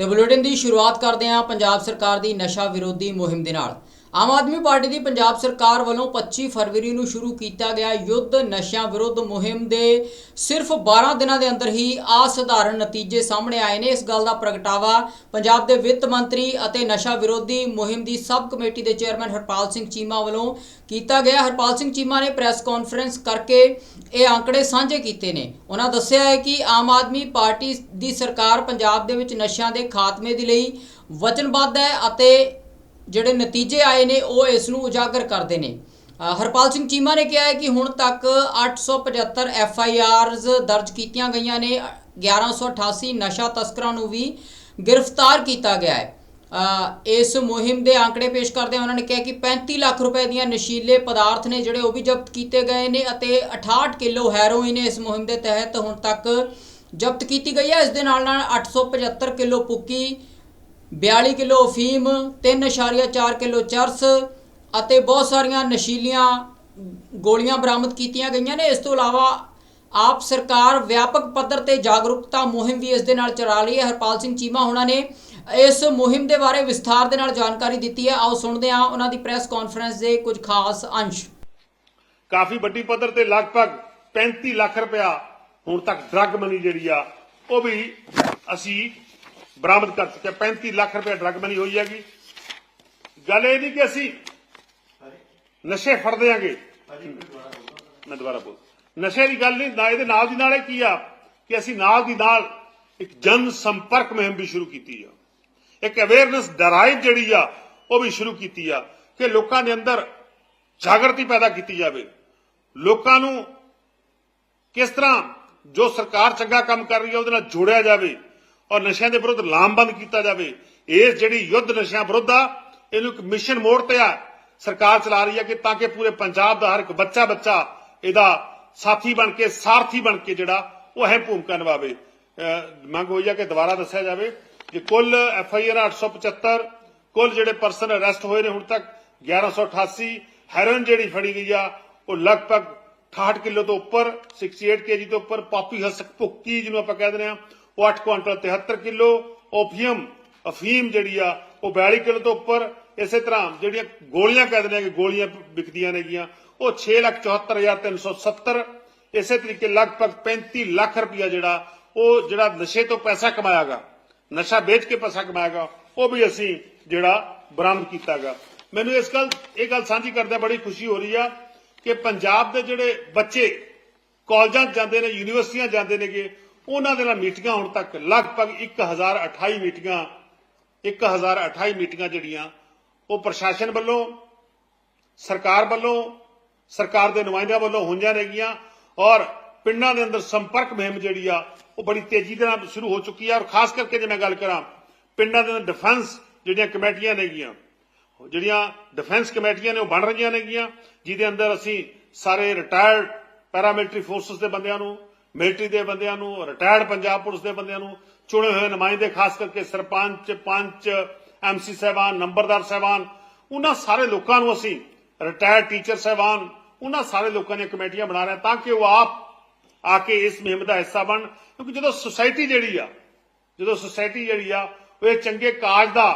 ਤੇ ਬੁਲੇਟਿਨ ਦੀ ਸ਼ੁਰੂਆਤ ਕਰਦੇ ਹਾਂ ਪੰਜਾਬ ਸਰਕਾਰ ਦੀ ਨਸ਼ਾ ਵਿਰੋਧੀ ਮੁਹਿੰਮ ਦੇ ਨਾਲ। ਆਮ ਆਦਮੀ ਪਾਰਟੀ ਦੀ ਪੰਜਾਬ ਸਰਕਾਰ ਵੱਲੋਂ 25 ਫਰਵਰੀ ਨੂੰ ਸ਼ੁਰੂ ਕੀਤਾ ਗਿਆ ਯੁੱਧ ਨਸ਼ਿਆਂ ਵਿਰੁੱਧ ਮੁਹਿੰਮ ਦੇ ਸਿਰਫ 12 ਦਿਨਾਂ ਦੇ ਅੰਦਰ ਹੀ ਅਸਾਧਾਰਨ ਨਤੀਜੇ ਸਾਹਮਣੇ ਆਏ ਨੇ। ਇਸ ਗੱਲ ਦਾ ਪ੍ਰਗਟਾਵਾ ਪੰਜਾਬ ਦੇ ਵਿੱਤ ਮੰਤਰੀ ਅਤੇ ਨਸ਼ਾ ਵਿਰੋਧੀ ਮੁਹਿੰਮ ਦੀ ਸਬ ਕਮੇਟੀ ਦੇ ਚੇਅਰਮੈਨ ਹਰਪਾਲ ਸਿੰਘ ਚੀਮਾ ਵੱਲੋਂ ਕੀਤਾ ਗਿਆ। ਹਰਪਾਲ ਸਿੰਘ ਚੀਮਾ ਨੇ ਪ੍ਰੈਸ ਕਾਨਫਰੰਸ ਕਰਕੇ ਇਹ ਆંકੜੇ ਸਾਂਝੇ ਕੀਤੇ ਨੇ। ਉਹਨਾਂ ਦੱਸਿਆ ਹੈ ਕਿ ਆਮ ਆਦਮੀ ਪਾਰਟੀ ਦੀ ਸਰਕਾਰ ਪੰਜਾਬ ਦੇ ਵਿੱਚ ਨਸ਼ਿਆਂ ਦੇ ਖਾਤਮੇ ਦੇ ਲਈ ਵਚਨਬੱਧ ਹੈ ਅਤੇ ਜਿਹੜੇ ਨਤੀਜੇ ਆਏ ਨੇ, ਉਹ ਇਸ ਨੂੰ ਉਜਾਗਰ ਕਰਦੇ ਨੇ। ਹਰਪਾਲ ਸਿੰਘ ਚੀਮਾ ਨੇ ਕਿਹਾ ਹੈ ਕਿ ਹੁਣ ਤੱਕ 875 ਐਫ ਆਈ ਆਰਜ਼ ਦਰਜ ਕੀਤੀਆਂ ਗਈਆਂ ਨੇ। 1188 ਨਸ਼ਾ ਤਸਕਰਾਂ ਨੂੰ ਵੀ ਗ੍ਰਿਫਤਾਰ ਕੀਤਾ ਗਿਆ ਹੈ। ਇਸ ਮੁਹਿੰਮ ਦੇ ਆંકੜੇ ਪੇਸ਼ ਕਰਦੇ ਉਹਨਾਂ ਨੇ ਕਿਹਾ ਕਿ 35 ਲੱਖ ਰੁਪਏ ਦੀਆਂ ਨਸ਼ੀਲੇ ਪਦਾਰਥ ਨੇ ਜਿਹੜੇ ਉਹ ਵੀ ਜ਼ਬਤ ਕੀਤੇ ਗਏ ਨੇ ਅਤੇ 68 ਕਿਲੋ ਹੈਰੋਇਨ ਇਸ ਮੁਹਿੰਮ ਦੇ ਤਹਿਤ ਹੁਣ ਤੱਕ ਜ਼ਬਤ ਕੀਤੀ ਗਈ ਹੈ। ਇਸ ਦੇ ਨਾਲ ਨਾਲ 875 ਕਿਲੋ ਪੁੱਕੀ 42 ਕਿਲੋ ਅਫੀਮ 3.4 ਕਿਲੋ ਚਰਸ ਅਤੇ ਬਹੁਤ ਸਾਰੀਆਂ ਨਸ਼ੀਲੀਆਂ ਗੋਲੀਆਂ ਬਰਾਮਦ ਕੀਤੀਆਂ ਗਈਆਂ ਨੇ। ਇਸ ਤੋਂ ਇਲਾਵਾ ਆਪ ਸਰਕਾਰ ਵਿਆਪਕ ਪੱਧਰ ਤੇ ਜਾਗਰੂਕਤਾ ਮੁਹਿੰਮ ਵੀ ਇਸ ਦੇ ਨਾਲ ਚਲਾ ਰਹੀ ਹੈ। ਹਰਪਾਲ ਸਿੰਘ ਚੀਮਾ ਉਹਨਾਂ ਨੇ ਇਸ ਮੁਹਿੰਮ ਦੇ ਬਾਰੇ ਵਿਸਥਾਰ ਦੇ ਨਾਲ ਜਾਣਕਾਰੀ ਦਿੱਤੀ ਹੈ। ਆਓ ਸੁਣਦੇ ਹਾਂ ਉਹਨਾਂ ਦੀ ਪ੍ਰੈਸ ਕਾਨਫਰੰਸ ਦੇ ਕੁਝ ਖਾਸ ਅੰਸ਼। ਕਾਫੀ ਵੱਡੀ ਪੱਧਰ ਤੇ ਲਗਭਗ 35 ਲੱਖ ਰੁਪਇਆ ਹੁਣ ਤੱਕ ਡਰੱਗ ਮਨੀ ਜਿਹੜੀ ਆ, ਉਹ ਵੀ ਅਸੀਂ ਬਰਾਮਦ ਕਰ ਚੁੱਕਿਆ ਹਾਂ। 35 ਲੱਖ ਰੁਪਇਆ ਡਰੱਗ ਮਨੀ ਹੋਈ ਹੈਗੀ। ਗੱਲ ਇਹ ਨਹੀਂ ਕਿ ਅਸੀਂ ਨਸ਼ੇ ਫੜ ਦਿਆਂਗੇ ਮੈਂ ਦੁਬਾਰਾ ਬੋਲ। ਨਸ਼ੇ ਦੀ ਗੱਲ ਨਹੀਂ, ਨਾ ਇਹਦੇ ਨਾਲ ਦੀ ਨਾਲ ਇਹ ਕੀ ਆ ਕਿ ਅਸੀਂ ਨਾਲ ਦੀ ਨਾਲ ਇੱਕ ਜਨ ਸੰਪਰਕ ਮੁਹਿੰਮ ਵੀ ਸ਼ੁਰੂ ਕੀਤੀ ਆ। ਇੱਕ ਅਵੇਅਰਨੈਸ ਡਰਾਈਵ ਜਿਹੜੀ ਆ, ਉਹ ਵੀ ਸ਼ੁਰੂ ਕੀਤੀ ਆ ਕਿ ਲੋਕਾਂ ਦੇ ਅੰਦਰ ਜਾਗਰਤੀ ਪੈਦਾ ਕੀਤੀ ਜਾਵੇ। ਲੋਕਾਂ ਨੂੰ ਕਿਸ ਤਰ੍ਹਾਂ ਜੋ ਸਰਕਾਰ ਚੰਗਾ ਕੰਮ ਕਰ ਰਹੀ ਹੈ ਉਹਦੇ ਨਾਲ ਜੋੜਿਆ ਜਾਵੇ। ਔਰ ਨਸ਼ਿਆਂ ਦੇ ਵਿਰੁੱਧ ਲਾਮਬੰਦ ਕੀਤਾ ਜਾਵੇ। ਇਸ ਜਿਹੜੀ ਯੁੱਧ ਨਸ਼ਿਆਂ ਵਿਰੁੱਧ ਆ, ਇਹਨੂੰ ਇੱਕ ਮਿਸ਼ਨ ਮੋੜ ਤੇ ਆ। ਸਰਕਾਰ ਚਲਾ ਰਹੀ ਹੈ ਕਿ ਤਾਂ ਕਿ ਪੂਰੇ ਪੰਜਾਬ ਦਾ ਹਰ ਇੱਕ ਬੱਚਾ ਬੱਚਾ ਇਹਦਾ ਸਾਥੀ ਬਣ ਕੇ, ਸਾਰਥੀ ਬਣ ਕੇ ਜਿਹੜਾ ਉਹ ਅਹਿਮ ਭੂਮਿਕਾ ਨਿਭਾਵੇ। ਮੰਗ ਹੋਈ ਆ ਕਿ ਦੁਬਾਰਾ ਦੱਸਿਆ ਜਾਵੇ ਕਿ ਕੁੱਲ ਐਫ ਆਈ ਆਰ 875 ਕੁੱਲ ਜਿਹੜੇ ਪਰਸਨ ਅਰੈਸਟ ਹੋਏ ਨੇ ਹੁਣ ਤੱਕ 1188 ਹੈਰੋਇਨ ਜਿਹੜੀ ਫੜੀ ਗਈ ਆ, ਉਹ ਲਗਭਗ 68 ਕਿਲੋ ਤੋਂ ਉੱਪਰ 68 ਕੇਜੀ ਤੋਂ ਉੱਪਰ, ਪਾਪੀ ਹਸਕ ਭੁੱਕੀ ਜਿਹਨੂੰ ਆਪਾਂ ਕਹਿ ਦਿੰਦੇ ਆ। ਉਹ 8 ਕੁਇੰਟਲ 73 ਕਿਲੋ, ਓਪੀਅਮ, ਅਫੀਮ ਜਿਹੜੀ ਆ, ਉਹ 42 ਕਿਲੋ ਤੋਂ ਉੱਪਰ। ਇਸੇ ਤਰ੍ਹਾਂ ਜਿਹੜੀਆਂ ਗੋਲੀਆਂ ਕਹਿ ਦਿੰਦੇ ਕਿ ਗੋਲੀਆਂ ਵਿਕਦੀਆਂ ਨੇਗੀਆਂ, ਉਹ 674370 ਇਸੇ ਤਰੀਕੇ ਲਗਭਗ 35 ਲੱਖ ਰੁਪਇਆ ਜਿਹੜਾ, ਉਹ ਜਿਹੜਾ ਨਸ਼ੇ ਤੋਂ ਪੈਸਾ ਕਮਾਇਆਗਾ, ਨਸ਼ਾ ਵੇਚ ਕੇ ਪੈਸਾ ਕਮਾਇਆਗਾ, ਉਹ ਵੀ ਅਸੀਂ ਜਿਹੜਾ ਬਰਾਮਦ ਕੀਤਾਗਾ। ਮੈਨੂੰ ਇਸ ਗੱਲ, ਇਹ ਗੱਲ ਸਾਂਝੀ ਕਰਦਿਆਂ ਬੜੀ ਖੁਸ਼ੀ ਹੋ ਰਹੀ ਆ ਕਿ ਪੰਜਾਬ ਦੇ ਜਿਹੜੇ ਬੱਚੇ, ਕਾਲਜਾਂ ਜਾਂਦੇ ਨੇ, ਯੂਨੀਵਰਸਿਟੀਆਂ ਜਾਂਦੇ ਨੇਗੇ ਉਹਨਾਂ ਦੇ ਨਾਲ ਮੀਟਿੰਗਾਂ ਹੁਣ ਤੱਕ ਲਗਭਗ 1028 ਮੀਟਿੰਗਾਂ 1028 ਮੀਟਿੰਗਾਂ ਜਿਹੜੀਆਂ ਉਹ ਪ੍ਰਸ਼ਾਸਨ ਵੱਲੋਂ, ਸਰਕਾਰ ਵੱਲੋਂ, ਸਰਕਾਰ ਦੇ ਨੁਮਾਇੰਦਿਆਂ ਵੱਲੋਂ ਹੋਈਆਂ ਨੇਗੀਆਂ ਔਰ ਪਿੰਡਾਂ ਦੇ ਅੰਦਰ ਸੰਪਰਕ ਮੁਹਿੰਮ ਜਿਹੜੀ ਆ, ਉਹ ਬੜੀ ਤੇਜ਼ੀ ਦੇ ਨਾਲ ਸ਼ੁਰੂ ਹੋ ਚੁੱਕੀ ਆ। ਔਰ ਖਾਸ ਕਰਕੇ ਜੇ ਮੈਂ ਗੱਲ ਕਰਾਂ, ਪਿੰਡਾਂ ਦੇ ਅੰਦਰ ਡਿਫੈਂਸ ਜਿਹੜੀਆਂ ਕਮੇਟੀਆਂ ਨੇਗੀਆਂ, ਜਿਹੜੀਆਂ ਡਿਫੈਂਸ ਕਮੇਟੀਆਂ ਨੇ ਉਹ ਬਣ ਰਹੀਆਂ ਨੇਗੀਆਂ, ਜਿਹਦੇ ਅੰਦਰ ਅਸੀਂ ਸਾਰੇ ਰਿਟਾਇਰਡ ਪੈਰਾਮਿਲਟਰੀ ਫੋਰਸਸ ਦੇ ਬੰਦਿਆਂ ਨੂੰ ਮਿਲਟਰੀ ਦੇ ਬੰਦਿਆਂ ਨੂੰ ਰਿਟਾਇਰਡ ਪੰਜਾਬ ਪੁਲਿਸ ਦੇ ਬੰਦਿਆਂ ਨੂੰ ਚੁਣੇ ਹੋਏ ਨੁਮਾਇੰਦੇ, ਖਾਸ ਕਰਕੇ ਸਰਪੰਚ, ਪੰਚ ਐਮਸੀ ਸਾਹਿਬਾਨ, ਨੰਬਰਦਾਰ ਸਾਹਿਬਾਨ, ਉਹਨਾਂ ਸਾਰੇ ਲੋਕਾਂ ਨੂੰ ਅਸੀਂ ਰਿਟਾਇਰਡ ਟੀਚਰ ਸਾਹਿਬਾਨ, ਉਹਨਾਂ ਸਾਰੇ ਲੋਕਾਂ ਦੀਆਂ ਕਮੇਟੀਆਂ ਬਣਾ ਰਹੇ ਤਾਂ ਕਿ ਉਹ ਆਪ ਆ ਕੇ ਇਸ ਮੁਹਿੰਮ ਦਾ ਹਿੱਸਾ ਬਣ, ਕਿਉਂਕਿ ਜਦੋਂ ਸੁਸਾਇਟੀ ਜਿਹੜੀ ਆ, ਜਦੋਂ ਸੁਸਾਇਟੀ ਜਿਹੜੀ ਆ, ਉਹ ਇਹ ਚੰਗੇ ਕਾਜ ਦਾ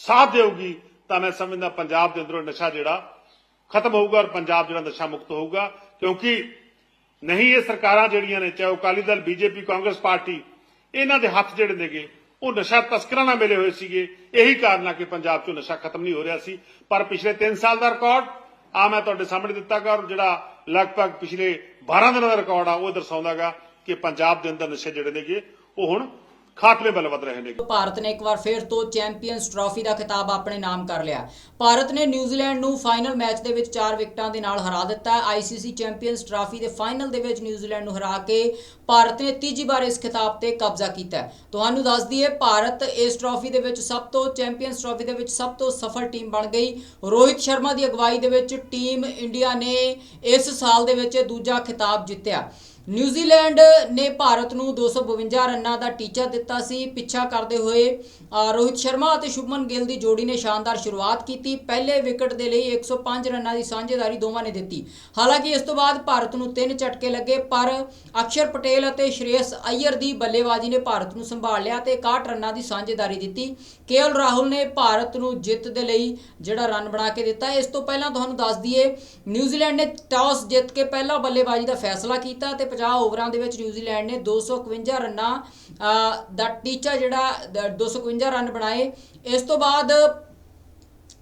ਸਾਥ ਦੇਊਗੀ, ਤਾਂ ਮੈਂ ਸਮਝਦਾ ਪੰਜਾਬ ਦੇ ਅੰਦਰੋਂ ਨਸ਼ਾ ਜਿਹੜਾ ਖਤਮ ਹੋਊਗਾ ਔਰ ਪੰਜਾਬ ਜਿਹੜਾ ਨਸ਼ਾ ਮੁਕਤ ਹੋਊਗਾ, ਕਿਉਂਕਿ ਨਹੀਂ, ਇਹ ਸਰਕਾਰਾਂ ਜਿਹੜੀਆਂ ਨੇ, ਚਾਹੇ ਉਹ Akali Dal, BJP, Congress party, ਇਹਨਾਂ ਦੇ ਹੱਥ ਜਿਹੜੇ ਨੇਗੇ, ਉਹ ਨਸ਼ਾ ਤਸਕਰਾਂ ਨਾਲ ਮਿਲੇ ਹੋਏ ਸੀਗੇ। ਇਹੀ ਕਾਰਨ ਆ ਕਿ ਪੰਜਾਬ 'ਚੋਂ ਨਸ਼ਾ ਖਤਮ ਨਹੀਂ ਹੋ ਰਿਹਾ ਸੀ। ਪਰ ਪਿਛਲੇ 3 ਸਾਲ ਦਾ ਰਿਕਾਰਡ, ਆ ਮੈਂ ਤੁਹਾਡੇ ਸਾਹਮਣੇ ਦਿੱਤਾ ਗਾ ਔਰ ਜਿਹੜਾ ਲਗਭਗ ਪਿਛਲੇ 12 ਦਿਨਾਂ ਦਾ ਰਿਕਾਰਡ ਆ, ਉਹ ਦਰਸਾਉਂਦਾਗਾ ਕਿ ਪੰਜਾਬ ਦੇ ਅੰਦਰ ਨਸ਼ੇ ਜਿਹੜੇ ਨੇਗੇ, ਉਹ ਹੁਣ ਖਾਤਮੇ ਵੱਲ ਰਹੇ ਨੇਗੇ। ਭਾਰਤ ਨੇ ਇੱਕ ਵਾਰ ਫਿਰ ਤੋਂ ਚੈਂਪੀਅਨਸ ਟਰਾਫੀ ਦਾ ਖਿਤਾਬ ਆਪਣੇ ਨਾਮ ਕਰ ਲਿਆ। ਭਾਰਤ ਨੇ ਨਿਊਜ਼ੀਲੈਂਡ ਨੂੰ ਫਾਈਨਲ ਮੈਚ ਦੇ ਵਿੱਚ 4 ਵਿਕਟਾਂ ਦੇ ਨਾਲ ਹਰਾ ਦਿੱਤਾ। ਆਈਸੀਸੀ ਚੈਂਪੀਅਨਸ ਟਰਾਫੀ ਦੇ ਫਾਈਨਲ ਦੇ ਵਿੱਚ ਨਿਊਜ਼ੀਲੈਂਡ ਨੂੰ ਹਰਾ ਕੇ ਭਾਰਤ ਨੇ ਤੀਜੀ ਵਾਰ ਇਸ ਖਿਤਾਬ ਤੇ ਕਬਜ਼ਾ ਕੀਤਾ ਤੁਹਾਨੂੰ ਦੱਸ ਦਈਏ, ਭਾਰਤ ਇਸ ਟਰਾਫੀ ਦੇ ਵਿੱਚ ਸਭ ਤੋਂ, ਚੈਂਪੀਅਨਸ ਟਰਾਫੀ ਦੇ ਵਿੱਚ ਸਭ ਤੋਂ ਸਫਲ ਟੀਮ ਬਣ ਗਈ। ਰੋਹਿਤ ਸ਼ਰਮਾ ਦੀ ਅਗਵਾਈ ਦੇ ਵਿੱਚ ਟੀਮ ਇੰਡੀਆ ਨੇ ਇਸ ਸਾਲ ਦੇ ਵਿੱਚ ਦੂਜਾ ਖਿਤਾਬ ਜਿੱਤਿਆ। ਨਿਊਜ਼ੀਲੈਂਡ ਨੇ ਭਾਰਤ ਨੂੰ 252 ਰਨਾਂ ਦਾ ਟੀਚਾ ਦਿੱਤਾ ਸੀ। ਪਿੱਛਾ ਕਰਦੇ ਹੋਏ ਰੋਹਿਤ ਸ਼ਰਮਾ ਅਤੇ ਸ਼ੁਭਮਨ ਗਿੱਲ ਦੀ ਜੋੜੀ ਨੇ ਸ਼ਾਨਦਾਰ ਸ਼ੁਰੂਆਤ ਕੀਤੀ। ਪਹਿਲੇ ਵਿਕਟ ਦੇ ਲਈ 105 ਰਨਾਂ ਦੀ ਸਾਂਝੇਦਾਰੀ ਦੋਵਾਂ ਨੇ ਦਿੱਤੀ। ਹਾਲਾਂਕਿ ਇਸ ਤੋਂ ਬਾਅਦ ਭਾਰਤ ਨੂੰ ਤਿੰਨ ਝਟਕੇ ਲੱਗੇ, ਪਰ ਅਕਸ਼ਰ ਪਟੇਲ ਅਤੇ ਸ਼੍ਰੇਯਸ ਅਈਅਰ ਦੀ ਬੱਲੇਬਾਜ਼ੀ ਨੇ ਭਾਰਤ ਨੂੰ ਸੰਭਾਲ ਲਿਆ ਤੇ 61 ਰਨਾਂ ਦੀ ਸਾਂਝੇਦਾਰੀ ਦਿੱਤੀ। ਕੇਐਲ ਰਾਹੁਲ ਨੇ ਭਾਰਤ ਨੂੰ ਜਿੱਤ ਦੇ ਲਈ ਜਿਹੜਾ ਰਨ ਬਣਾ ਕੇ ਦਿੱਤਾ। ਇਸ ਤੋਂ ਪਹਿਲਾਂ ਤੁਹਾਨੂੰ ਦੱਸ ਦਈਏ, ਨਿਊਜ਼ੀਲੈਂਡ ਨੇ ਟਾਸ ਜਿੱਤ ਕੇ ਪਹਿਲਾ ਬੱਲੇਬਾਜ਼ੀ ਦਾ ਫੈਸਲਾ ਕੀਤਾ ਤੇ 50 ਓਵਰਾਂ ਦੇ ਵਿੱਚ ਨਿਊਜ਼ੀਲੈਂਡ ਨੇ 251 ਰਨਾਂ ਦਾ ਟੀਚਾ ਜਿਹੜਾ 251 52 ਰਨ ਬਣਾਏ। ਇਸ ਤੋਂ ਬਾਅਦ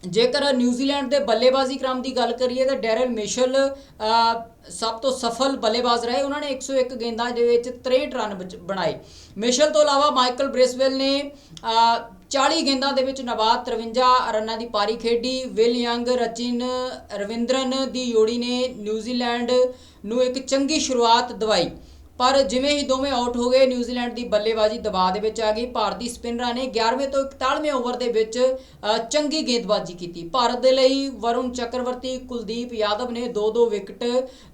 ਜੇਕਰ ਨਿਊਜ਼ੀਲੈਂਡ ਦੇ ਬੱਲੇਬਾਜ਼ੀ ਕ੍ਰਮ ਦੀ ਗੱਲ ਕਰੀਏ ਤਾਂ ਡੈਰਲ ਮਿਸ਼ਲ ਸਭ ਤੋਂ ਸਫਲ ਬੱਲੇਬਾਜ਼ ਰਹੇ। ਉਹਨਾਂ ਨੇ 101 ਗੇਂਦਾਂ ਦੇ ਵਿੱਚ 63 ਰਨ ਬਣਾਏ। ਮੇਸ਼ਲ ਤੋਂ ਇਲਾਵਾ ਮਾਈਕਲ ਬ੍ਰੇਸਵੈਲ ਨੇ 40 ਗੇਂਦਾਂ ਦੇ ਵਿੱਚ ਨਵਾਦ 53 ਰਨਾਂ ਦੀ ਪਾਰੀ ਖੇਡੀ। ਵਿਲ ਯੰਗ, ਰਚਿਨ ਰਵਿੰਦਰਨ ਦੀ ਜੋੜੀ ਨੇ ਨਿਊਜ਼ੀਲੈਂਡ ਨੂੰ ਇੱਕ ਚੰਗੀ ਸ਼ੁਰੂਆਤ ਦਿਵਾਈ। ਪਰ ਜਿਵੇਂ ਹੀ ਦੋਵੇਂ ਆਊਟ ਹੋ ਗਏ, ਨਿਊਜ਼ੀਲੈਂਡ ਦੀ ਬੱਲੇਬਾਜ਼ੀ ਦਬਾਅ ਦੇ ਵਿੱਚ ਆ ਗਈ। ਭਾਰਤੀ ਸਪਿਨਰਾਂ ਨੇ 11ਵੇਂ ਤੋਂ 41ਵੇਂ ਓਵਰ ਦੇ ਵਿੱਚ ਚੰਗੀ ਗੇਂਦਬਾਜ਼ੀ ਕੀਤੀ। ਭਾਰਤ ਦੇ ਲਈ ਵਰੁਣ ਚੱਕਰਵਰਤੀ ਕੁਲਦੀਪ ਯਾਦਵ ਨੇ ਦੋ ਦੋ ਵਿਕਟ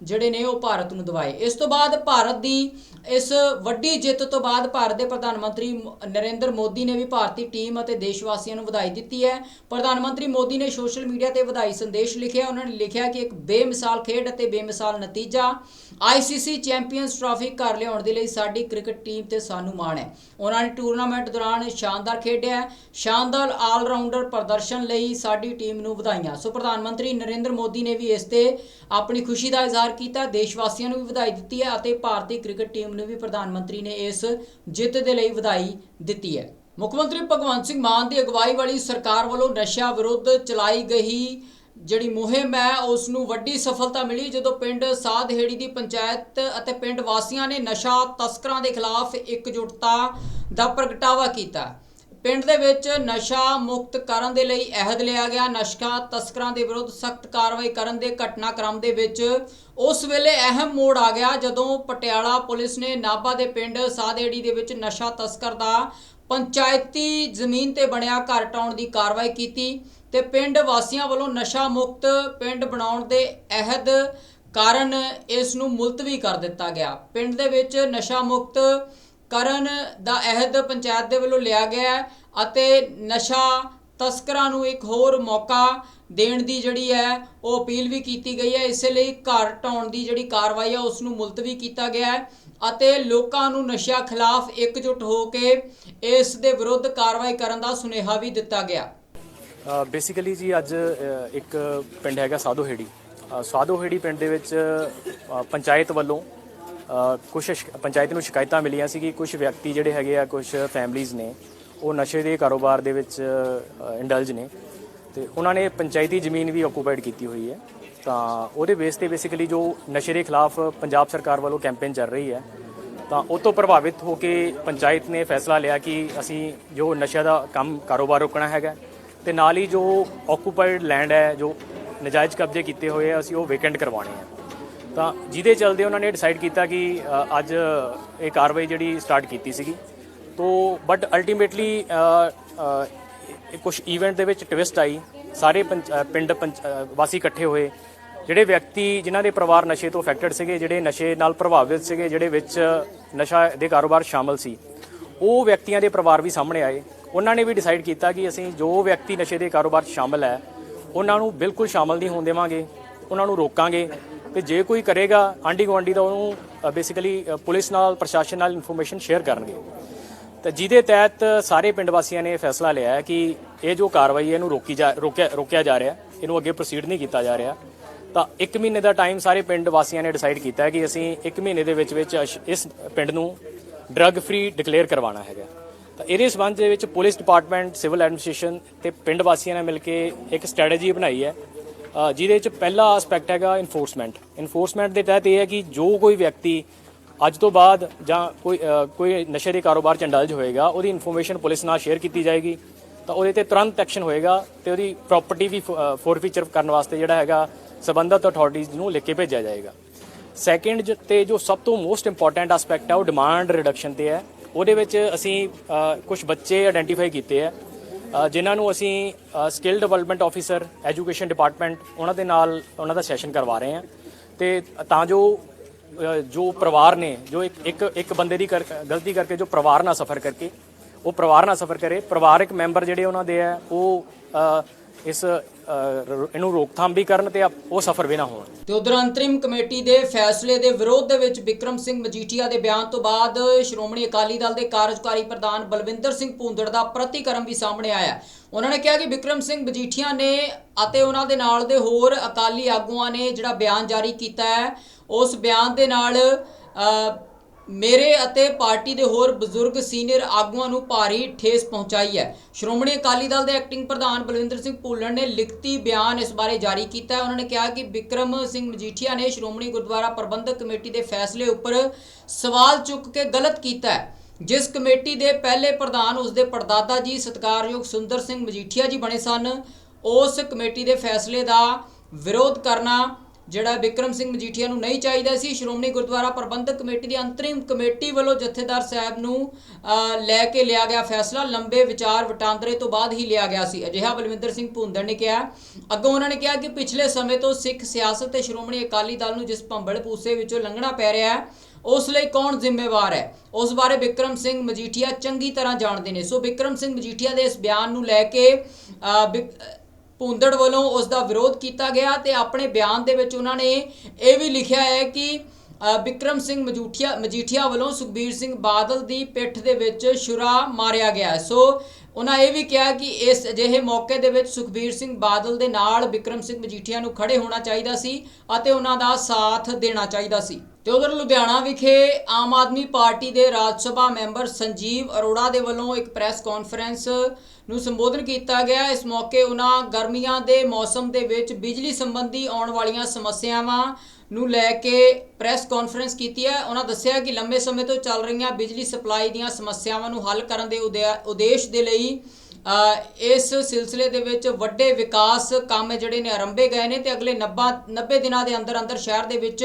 ਜਿਹੜੇ ਨੇ ਉਹ ਭਾਰਤ ਨੂੰ ਦਵਾਏ। ਇਸ ਤੋਂ ਬਾਅਦ ਭਾਰਤ ਦੀ, ਇਸ ਵੱਡੀ ਜਿੱਤ ਤੋਂ ਬਾਅਦ ਭਾਰਤ ਦੇ ਪ੍ਰਧਾਨ ਮੰਤਰੀ ਨਰਿੰਦਰ ਮੋਦੀ ਨੇ ਵੀ ਭਾਰਤੀ ਟੀਮ ਅਤੇ ਦੇਸ਼ ਵਾਸੀਆਂ ਨੂੰ ਵਧਾਈ ਦਿੱਤੀ ਹੈ। ਪ੍ਰਧਾਨ ਮੰਤਰੀ ਮੋਦੀ ਨੇ ਸੋਸ਼ਲ ਮੀਡੀਆ ਤੇ ਵਧਾਈ ਸੰਦੇਸ਼ ਲਿਖਿਆ। ਉਹਨਾਂ ਨੇ ਲਿਖਿਆ ਕਿ ਇੱਕ ਬੇਮਿਸਾਲ ਖੇਡ ਅਤੇ ਬੇਮਿਸਾਲ ਨਤੀਜਾ। ਆਈਸੀਸੀ ਚੈਂਪੀਅਨਸ ਟਰਾਫੀ ਘਰ ਲਿਆਉਣ ਦੇ ਲਈ ਸਾਡੀ ਕ੍ਰਿਕਟ ਟੀਮ ਤੇ ਸਾਨੂੰ ਮਾਣ ਹੈ। ਉਹਨਾਂ ਨੇ ਟੂਰਨਾਮੈਂਟ ਦੌਰਾਨ ਸ਼ਾਨਦਾਰ ਖੇਡਿਆ ਸ਼ਾਨਦਾਰ ਆਲ-ਰਾਊਂਡਰ ਪ੍ਰਦਰਸ਼ਨ ਲਈ ਸਾਡੀ ਟੀਮ ਨੂੰ ਵਧਾਈਆਂ। ਸੋ ਪ੍ਰਧਾਨ ਮੰਤਰੀ ਨਰਿੰਦਰ ਮੋਦੀ ਨੇ ਵੀ ਇਸ ਤੇ ਆਪਣੀ ਖੁਸ਼ੀ ਦਾ ਇਜ਼ਹਾਰ ਕੀਤਾ। ਦੇਸ਼ ਵਾਸੀਆਂ ਨੂੰ ਵੀ ਵਧਾਈ ਦਿੱਤੀ ਹੈ ਅਤੇ ਭਾਰਤੀ ਕ੍ਰਿਕਟ ਟੀਮ ਨੂੰ ਵੀ ਪ੍ਰਧਾਨ ਮੰਤਰੀ ਨੇ ਇਸ ਜਿੱਤ ਦੇ ਲਈ ਵਧਾਈ ਦਿੱਤੀ ਹੈ। ਮੁੱਖ ਮੰਤਰੀ ਭਗਵੰਤ ਸਿੰਘ ਮਾਨ ਦੀ ਅਗਵਾਈ ਵਾਲੀ ਸਰਕਾਰ ਵੱਲੋਂ ਨਸ਼ਾ ਵਿਰੁੱਧ ਚਲਾਈ ਗਈ ਜਿਹੜੀ ਮੁਹਿੰਮ ਹੈ ਉਸ ਨੂੰ ਵੱਡੀ ਸਫਲਤਾ ਮਿਲੀ ਜਦੋਂ ਪਿੰਡ ਸਾਧਹੇੜੀ ਦੀ ਪੰਚਾਇਤ ਅਤੇ ਪਿੰਡ ਵਾਸੀਆਂ ਨੇ ਨਸ਼ਾ ਤਸਕਰਾਂ ਦੇ ਖਿਲਾਫ ਇਕਜੁੱਟਤਾ ਦਾ ਪ੍ਰਗਟਾਵਾ ਕੀਤਾ। ਪਿੰਡ ਦੇ ਵਿੱਚ ਨਸ਼ਾ ਮੁਕਤ ਕਰਨ ਦੇ ਲਈ ਅਹਿਦ ਲਿਆ ਗਿਆ। ਨਸ਼ਾ ਤਸਕਰਾਂ ਦੇ ਵਿਰੁੱਧ ਸਖਤ ਕਾਰਵਾਈ ਕਰਨ ਦੇ ਘਟਨਾਕ੍ਰਮ ਦੇ ਵਿੱਚ ਉਸ ਵੇਲੇ ਅਹਿਮ ਮੋੜ ਆ ਗਿਆ ਜਦੋਂ ਪਟਿਆਲਾ ਪੁਲਿਸ ਨੇ ਨਾਭਾ ਦੇ ਪਿੰਡ ਸਾਧੇੜੀ ਦੇ ਵਿੱਚ ਨਸ਼ਾ ਤਸਕਰ ਦਾ ਪੰਚਾਇਤੀ ਜ਼ਮੀਨ ਤੇ ਬਣਿਆ ਘਰ ਟਾਉਣ ਦੀ ਕਾਰਵਾਈ ਕੀਤੀ ਤੇ ਪਿੰਡ ਵਾਸੀਆਂ ਵੱਲੋਂ ਨਸ਼ਾ ਮੁਕਤ ਪਿੰਡ ਬਣਾਉਣ ਦੇ ਅਹਿਦ ਕਾਰਨ ਇਸ ਨੂੰ ਮੁਲਤਵੀ ਕਰ ਦਿੱਤਾ ਗਿਆ। ਪਿੰਡ ਦੇ ਵਿੱਚ ਨਸ਼ਾ ਮੁਕਤ ਕਰਨ ਦਾ ਅਹਿਦ ਪੰਚਾਇਤ ਦੇ ਵੱਲੋਂ ਲਿਆ ਗਿਆ ਅਤੇ ਨਸ਼ਾ ਤਸਕਰਾਂ ਨੂੰ ਇੱਕ ਹੋਰ ਮੌਕਾ ਦੇਣ ਦੀ ਜਿਹੜੀ ਹੈ ਉਹ ਅਪੀਲ ਵੀ ਕੀਤੀ ਗਈ ਹੈ। ਇਸੇ ਲਈ ਘਰ ਢਾਉਣ ਦੀ ਜਿਹੜੀ ਕਾਰਵਾਈ ਹੈ ਉਸ ਨੂੰ ਮੁਲਤਵੀ ਕੀਤਾ ਗਿਆ ਹੈ ਅਤੇ ਲੋਕਾਂ ਨੂੰ ਨਸ਼ਿਆਂ ਖਿਲਾਫ ਇਕਜੁੱਟ ਹੋ ਕੇ ਇਸ ਦੇ ਵਿਰੁੱਧ ਕਾਰਵਾਈ ਕਰਨ ਦਾ ਸੁਨੇਹਾ ਵੀ ਦਿੱਤਾ ਗਿਆ। ਬੇਸਿਕਲੀ ਜੀ ਅੱਜ ਇੱਕ ਪਿੰਡ ਹੈਗਾ ਸਾਧੋਹੇੜੀ ਅ, ਸਾਧੋਹੇੜੀ ਪਿੰਡ ਦੇ ਵਿੱਚ ਪੰਚਾਇਤ ਵੱਲੋਂ ਕੁਝ ਪੰਚਾਇਤ ਨੂੰ ਸ਼ਿਕਾਇਤਾਂ ਮਿਲੀਆਂ ਸੀ ਕਿ ਕੁਝ ਵਿਅਕਤੀ ਜਿਹੜੇ ਹੈਗੇ ਆ ਕੁਝ ਫੈਮਲੀਆਂ ਨੇ ਉਹ ਨਸ਼ੇ ਦੇ ਕਾਰੋਬਾਰ ਦੇ ਵਿੱਚ ਇੰਡਲਜ ਨੇ। ਤੇ ਉਹਨਾਂ ਨੇ ਪੰਚਾਇਤੀ ਜ਼ਮੀਨ ਵੀ ਆਕੂਪਾਈਡ ਕੀਤੀ ਹੋਈ ਹੈ। ਤਾਂ ਉਹਦੇ ਬੇਸ ਤੇ ਬੇਸਿਕਲੀ ਜੋ ਨਸ਼ੇ ਦੇ ਖਿਲਾਫ ਪੰਜਾਬ ਸਰਕਾਰ ਵੱਲੋਂ ਕੈਂਪੇਨ ਚੱਲ ਰਹੀ ਹੈ, ਤਾਂ ਉਹ ਤੋਂ ਪ੍ਰਭਾਵਿਤ ਹੋ ਕੇ ਪੰਚਾਇਤ ਨੇ ਫੈਸਲਾ ਲਿਆ ਕਿ ਅਸੀਂ ਜੋ ਨਸ਼ਾ ਦਾ ਕੰਮ ਕਾਰੋਬਾਰ ਰੋਕਣਾ ਹੈਗਾ, ਤੇ ਨਾਲ ਹੀ ਜੋ ਆਕੂਪਾਈਡ ਲੈਂਡ ਹੈ, ਜੋ ਨਜਾਇਜ਼ ਕਬਜ਼ੇ ਕੀਤੇ ਹੋਏ ਆ, ਅਸੀਂ ਉਹ ਵੇਕੈਂਟ ਕਰਵਾਉਣੇ ਆ। ਤਾਂ ਜਿਹਦੇ ਚਲਦੇ ਉਹਨਾਂ ਨੇ ਡਿਸਾਈਡ ਕੀਤਾ ਕਿ ਅੱਜ ਇਹ ਕਾਰਵਾਈ ਜਿਹੜੀ ਸਟਾਰਟ ਕੀਤੀ ਸੀਗੀ। ਤੋ ਬਟ ਅਲਟੀਮੇਟਲੀ ਕੁਝ ਈਵੈਂਟ ਦੇ ਵਿੱਚ ਟਵਿਸਟ ਆਈ। ਸਾਰੇ ਪੰਚ- ਪਿੰਡ ਪੰਚ- ਵਾਸੀ ਇਕੱਠੇ ਹੋਏ। ਜਿਹੜੇ ਵਿਅਕਤੀ ਜਿਨ੍ਹਾਂ ਦੇ ਪਰਿਵਾਰ ਨਸ਼ੇ ਤੋਂ ਅਫੈਕਟਡ ਸੀਗੇ, ਜਿਹੜੇ ਨਸ਼ੇ ਨਾਲ ਪ੍ਰਭਾਵਿਤ ਸੀਗੇ, ਜਿਹੜੇ ਵਿੱਚ ਨਸ਼ਾ ਦੇ ਕਾਰੋਬਾਰ ਸ਼ਾਮਲ ਸੀ, ਉਹ ਵਿਅਕਤੀਆਂ ਦੇ ਪਰਿਵਾਰ ਵੀ ਸਾਹਮਣੇ ਆਏ। ਉਹਨਾਂ ਨੇ ਵੀ ਡਿਸਾਈਡ ਕੀਤਾ ਕਿ ਅਸੀਂ ਜੋ ਵਿਅਕਤੀ ਨਸ਼ੇ ਦੇ ਕਾਰੋਬਾਰ 'ਚ ਸ਼ਾਮਲ ਹੈ, ਉਹਨਾਂ ਨੂੰ ਬਿਲਕੁਲ ਸ਼ਾਮਲ ਨਹੀਂ ਹੋਣ ਦੇਵਾਂਗੇ, ਉਹਨਾਂ ਨੂੰ ਰੋਕਾਂਗੇ। ਤੇ ਜੇ ਕੋਈ ਕਰੇਗਾ ਆਂਢੀ ਗੁਆਂਢੀ ਦਾ ਉਹਨੂੰ ਬੇਸਿਕਲੀ ਪੁਲਿਸ ਨਾਲ, ਪ੍ਰਸ਼ਾਸਨ ਨਾਲ ਇਨਫੋਰਮੇਸ਼ਨ ਸ਼ੇਅਰ ਕਰਨਗੇ। ਤਾਂ ਜਿਹਦੇ ਤਹਿਤ ਸਾਰੇ ਪਿੰਡ ਵਾਸੀਆਂ ਨੇ ਫੈਸਲਾ ਲਿਆ ਹੈ ਕਿ ਇਹ ਜੋ ਕਾਰਵਾਈ ਹੈ ਇਹਨੂੰ ਰੋਕੀ ਜਾ ਰੋਕਿਆ ਰੋਕਿਆ ਜਾ ਰਿਹਾ ਇਹਨੂੰ ਅੱਗੇ ਪ੍ਰੋਸੀਡ ਨਹੀਂ ਕੀਤਾ ਜਾ ਰਿਹਾ। ਤਾਂ 1 ਮਹੀਨੇ ਦਾ ਟਾਈਮ ਸਾਰੇ ਪਿੰਡ ਵਾਸੀਆਂ ਨੇ ਡਿਸਾਈਡ ਕੀਤਾ ਹੈ ਕਿ ਅਸੀਂ 1 ਮਹੀਨੇ ਦੇ ਵਿੱਚ ਵਿੱਚ ਅਸ਼- ਇਸ ਪਿੰਡ ਨੂੰ ਡਰੱਗ ਫ੍ਰੀ ਡਿਕਲੇਅਰ ਕਰਵਾਉਣਾ ਹੈਗਾ। ਤਾਂ ਇਹਦੇ ਸਬੰਧ ਦੇ ਵਿੱਚ ਪੁਲਿਸ ਡਿਪਾਰਟਮੈਂਟ ਸਿਵਲ ਐਡਮਿਨਿਸਟ੍ਰੇਸ਼ਨ ਤੇ ਪਿੰਡ ਵਾਸੀਆਂ ਨੇ ਮਿਲ ਕੇ ਇੱਕ ਸਟ੍ਰੈਟਜੀ ਬਣਾਈ ਹੈ। ਅ, ਜਿਹਦੇ ਵਿੱਚ ਪਹਿਲਾ ਐਸਪੈਕਟ ਹੈਗਾ ਇਨਫੋਰਸਮੈਂਟ ਇਨਫੋਰਸਮੈਂਟ ਦੇ ਤਹਿਤ ਇਹ ਹੈ ਕਿ ਜੋ ਕੋਈ ਵਿਅਕਤੀ ਅੱਜ ਤੋਂ ਬਾਅਦ ਜਾਂ ਕੋਈ ਕੋਈ ਨਸ਼ੇ ਦੇ ਕਾਰੋਬਾਰ ਚ ਇੰਡਲਜ ਹੋਏਗਾ, ਉਹਦੀ ਇਨਫੋਰਮੇਸ਼ਨ ਪੁਲਿਸ ਨਾਲ ਸ਼ੇਅਰ ਕੀਤੀ ਜਾਏਗੀ, ਤਾਂ ਉਹਦੇ ਤੇ ਤੁਰੰਤ ਐਕਸ਼ਨ ਹੋਏਗਾ ਤੇ ਉਹਦੀ ਪ੍ਰਾਪਰਟੀ ਵੀ ਫੋਰਫੀਚਰ ਕਰਨ ਵਾਸਤੇ ਜਿਹੜਾ ਹੈਗਾ ਸਬੰਧਤ ਅਥਾਰਟੀਜ਼ ਨੂੰ ਲਿਖ ਕੇ ਭੇਜਿਆ ਜਾਏਗਾ। ਸੈਕੰਡ ਤੇ ਜੋ ਸਭ ਤੋਂ ਮੋਸਟ ਇੰਪੋਰਟੈਂਟ ਐਸਪੈਕਟ ਹੈ ਉਹ ਡਿਮਾਂਡ ਰਿਡਕਸ਼ਨ ਤੇ ਹੈ। ਉਹਦੇ ਵਿੱਚ ਅਸੀਂ ਕੁਝ ਬੱਚੇ ਆਇਡੈਂਟੀਫਾਈ ਕੀਤੇ ਹੈ ਜਿਨ੍ਹਾਂ ਨੂੰ ਅਸੀਂ skill development officer education department ਉਹਨਾਂ ਦੇ ਨਾਲ ਉਹਨਾਂ ਦਾ ਸੈਸ਼ਨ ਕਰਵਾ ਰਹੇ ਹਾਂ। ਤੇ ਤਾਂ ਜੋ ਜੋ ਪਰਿਵਾਰ ਨੇ, ਜੋ ਇੱਕ ਇੱਕ ਇੱਕ ਬੰਦੇ ਦੀ ਗਲਤੀ ਕਰਕੇ ਜੋ ਪਰਿਵਾਰ ਨਾਲ ਸਫਰ ਕਰਕੇ, ਉਹ ਪਰਿਵਾਰ ਨਾਲ ਸਫਰ ਕਰੇ, ਪਰਿਵਾਰਕ ਮੈਂਬਰ ਜਿਹੜੇ ਉਹਨਾਂ ਦੇ ਆ ਉਹ ਇਸ ਇਹਨੂੰ ਰੋਕਥਾਮ ਵੀ ਕਰਨ ਤੇ ਉਹ ਸਫਰ ਵੀ ਨਾ ਹੋਣ। ਤੇ ਉਧਰ ਅੰਤਰਿਮ ਕਮੇਟੀ ਦੇ ਫੈਸਲੇ ਦੇ ਵਿਰੋਧ ਦੇ ਵਿੱਚ ਵਿਕਰਮ ਸਿੰਘ ਮਜੀਠੀਆ ਦੇ ਬਿਆਨ ਤੋਂ ਬਾਅਦ ਸ਼੍ਰੋਮਣੀ ਅਕਾਲੀ ਦਲ ਦੇ ਕਾਰਜਕਾਰੀ ਪ੍ਰਧਾਨ ਬਲਵਿੰਦਰ ਸਿੰਘ ਭੂੰਦੜ ਦਾ ਪ੍ਰਤੀਕਰਮ ਵੀ ਸਾਹਮਣੇ ਆਇਆ ਉਹਨਾਂ ਨੇ ਕਿਹਾ ਕਿ ਵਿਕਰਮ ਸਿੰਘ ਮਜੀਠੀਆ ਨੇ ਅਤੇ ਉਹਨਾਂ ਦੇ ਨਾਲ ਦੇ ਹੋਰ ਅਕਾਲੀ ਆਗੂਆਂ ਨੇ ਜਿਹੜਾ ਬਿਆਨ ਜਾਰੀ ਕੀਤਾ ਹੈ ਉਸ ਬਿਆਨ ਦੇ ਨਾਲ ਮੇਰੇ ਅਤੇ ਪਾਰਟੀ ਦੇ ਹੋਰ ਬਜ਼ੁਰਗ ਸੀਨੀਅਰ ਆਗੂਆਂ ਨੂੰ ਭਾਰੀ ਠੇਸ ਪਹੁੰਚਾਈ ਹੈ। ਸ਼੍ਰੋਮਣੀ ਅਕਾਲੀ ਦਲ ਦੇ ਐਕਟਿੰਗ ਪ੍ਰਧਾਨ ਬਲਵਿੰਦਰ ਸਿੰਘ ਭੁੱਲਰ ਨੇ ਲਿਖਤੀ ਬਿਆਨ ਇਸ ਬਾਰੇ ਜਾਰੀ ਕੀਤਾ ਹੈ। ਉਹਨਾਂ ਨੇ ਕਿਹਾ ਕਿ ਵਿਕਰਮ ਸਿੰਘ ਮਜੀਠੀਆ ਨੇ ਸ਼੍ਰੋਮਣੀ ਗੁਰਦੁਆਰਾ ਪ੍ਰਬੰਧਕ ਕਮੇਟੀ ਦੇ ਫੈਸਲੇ ਉੱਪਰ ਸਵਾਲ ਚੁੱਕ ਕੇ ਗਲਤ ਕੀਤਾ ਹੈ, ਜਿਸ ਕਮੇਟੀ ਦੇ ਪਹਿਲੇ ਪ੍ਰਧਾਨ ਉਸ ਦੇ ਪੜਦਾਦਾ ਜੀ ਸਤਿਕਾਰਯੋਗ ਸੁੰਦਰ ਸਿੰਘ ਮਜੀਠੀਆ ਜੀ ਬਣੇ ਸਨ। ਉਸ ਕਮੇਟੀ ਦੇ ਫੈਸਲੇ ਦਾ ਵਿਰੋਧ ਕਰਨਾ ਜਿਹੜਾ ਵਿਕਰਮ ਸਿੰਘ ਮਜੀਠੀਆ ਨੂੰ ਨਹੀਂ ਚਾਹੀਦਾ ਸੀ ਸ਼੍ਰੋਮਣੀ ਗੁਰਦੁਆਰਾ ਪ੍ਰਬੰਧਕ ਕਮੇਟੀ ਦੀ ਅੰਤਰਿਮ ਕਮੇਟੀ ਵੱਲੋਂ ਜਥੇਦਾਰ ਸਾਹਿਬ ਨੂੰ ਲੈ ਕੇ ਲਿਆ ਗਿਆ ਫੈਸਲਾ। ਲੰਬੇ ਵਿਚਾਰ ਵਟਾਂਦਰੇ ਤੋਂ ਬਾਅਦ ਹੀ ਲਿਆ ਗਿਆ ਸੀ। ਅਜਿਹਾ ਬਲਵਿੰਦਰ ਸਿੰਘ ਭੁੰਦੜ ਨੇ ਕਿਹਾ। ਅੱਗੋਂ ਉਹਨਾਂ ਨੇ ਕਿਹਾ ਕਿ ਪਿਛਲੇ ਸਮੇਂ ਤੋਂ ਸਿੱਖ ਸਿਆਸਤ ਤੇ ਸ਼੍ਰੋਮਣੀ ਅਕਾਲੀ ਦਲ ਨੂੰ ਜਿਸ ਭੰਬਲ ਭੂਸੇ ਵਿੱਚੋਂ ਲੰਘਣਾ ਪੈ ਰਿਹਾ ਹੈ ਉਸ ਲਈ ਕੌਣ ਜ਼ਿੰਮੇਵਾਰ ਹੈ? ਉਸ ਬਾਰੇ ਵਿਕਰਮ ਸਿੰਘ ਮਜੀਠੀਆ ਚੰਗੀ ਤਰ੍ਹਾਂ ਜਾਣਦੇ ਨੇ। ਸੋ ਵਿਕਰਮ ਸਿੰਘ ਮਜੀਠੀਆ ਦੇ ਇਸ ਬਿਆਨ ਨੂੰ ਲੈ ਕੇ ਅ, ਭੁੰਦੜ ਵੱਲੋਂ ਉਸ ਦਾ ਵਿਰੋਧ ਕੀਤਾ ਗਿਆ ਤੇ ਆਪਣੇ ਬਿਆਨ ਦੇ ਵਿੱਚ ਉਹਨਾਂ ਨੇ ਇਹ ਵੀ ਲਿਖਿਆ ਹੈ ਕਿ ਅ, ਵਿਕਰਮ ਸਿੰਘ ਮਜੂਠੀਆ ਮਜੀਠੀਆ ਵੱਲੋਂ ਸੁਖਬੀਰ ਸਿੰਘ ਬਾਦਲ ਦੀ ਪਿੱਠ ਦੇ ਵਿੱਚ ਛੁਰਾ ਮਾਰਿਆ ਗਿਆ ਹੈ। ਸੋ ਉਹਨਾਂ ਇਹ ਵੀ ਕਿਹਾ ਕਿ ਇਸ ਅਜਿਹੇ ਮੌਕੇ ਦੇ ਵਿੱਚ ਸੁਖਬੀਰ ਸਿੰਘ ਬਾਦਲ ਦੇ ਨਾਲ ਵਿਕਰਮ ਸਿੰਘ ਮਜੀਠੀਆ ਨੂੰ ਖੜੇ ਹੋਣਾ ਚਾਹੀਦਾ ਸੀ ਅਤੇ ਉਹਨਾਂ ਦਾ ਸਾਥ ਦੇਣਾ ਚਾਹੀਦਾ ਸੀ ਤੇ ਉਧਰ ਲੁਧਿਆਣਾ ਵਿਖੇ ਆਮ ਆਦਮੀ ਪਾਰਟੀ ਦੇ ਰਾਜ ਸਭਾ ਮੈਂਬਰ ਸੰਜੀਵ ਅਰੋੜਾ ਦੇ ਵੱਲੋਂ ਇੱਕ ਪ੍ਰੈਸ ਕਾਨਫਰੰਸ ਨੂੰ ਸੰਬੋਧਨ ਕੀਤਾ ਗਿਆ। ਇਸ ਮੌਕੇ ਉਹਨਾਂ ਗਰਮੀਆਂ ਦੇ ਮੌਸਮ ਦੇ ਵਿੱਚ ਬਿਜਲੀ ਸੰਬੰਧੀ ਆਉਣ ਵਾਲੀਆਂ ਸਮੱਸਿਆਵਾਂ ਨੂੰ ਲੈ ਕੇ ਪ੍ਰੈਸ ਕਾਨਫਰੰਸ ਕੀਤੀ ਹੈ। ਉਹਨਾਂ ਦੱਸਿਆ ਕਿ ਲੰਬੇ ਸਮੇਂ ਤੋਂ ਚੱਲ ਰਹੀਆਂ ਬਿਜਲੀ ਸਪਲਾਈ ਦੀਆਂ ਸਮੱਸਿਆਵਾਂ ਨੂੰ ਹੱਲ ਕਰਨ ਦੇ ਉਦਿਆ- ਉਦੇਸ਼ ਦੇ ਲਈ ਇਸ ਸਿਲਸਿਲੇ ਦੇ ਵਿੱਚ ਵੱਡੇ ਵਿਕਾਸ ਕੰਮ ਜਿਹੜੇ ਨੇ ਆਰੰਭੇ ਗਏ ਨੇ ਤੇ ਅਗਲੇ 90 90 ਦਿਨਾਂ ਦੇ ਅੰਦਰ ਅੰਦਰ ਸ਼ਹਿਰ ਦੇ ਵਿੱਚ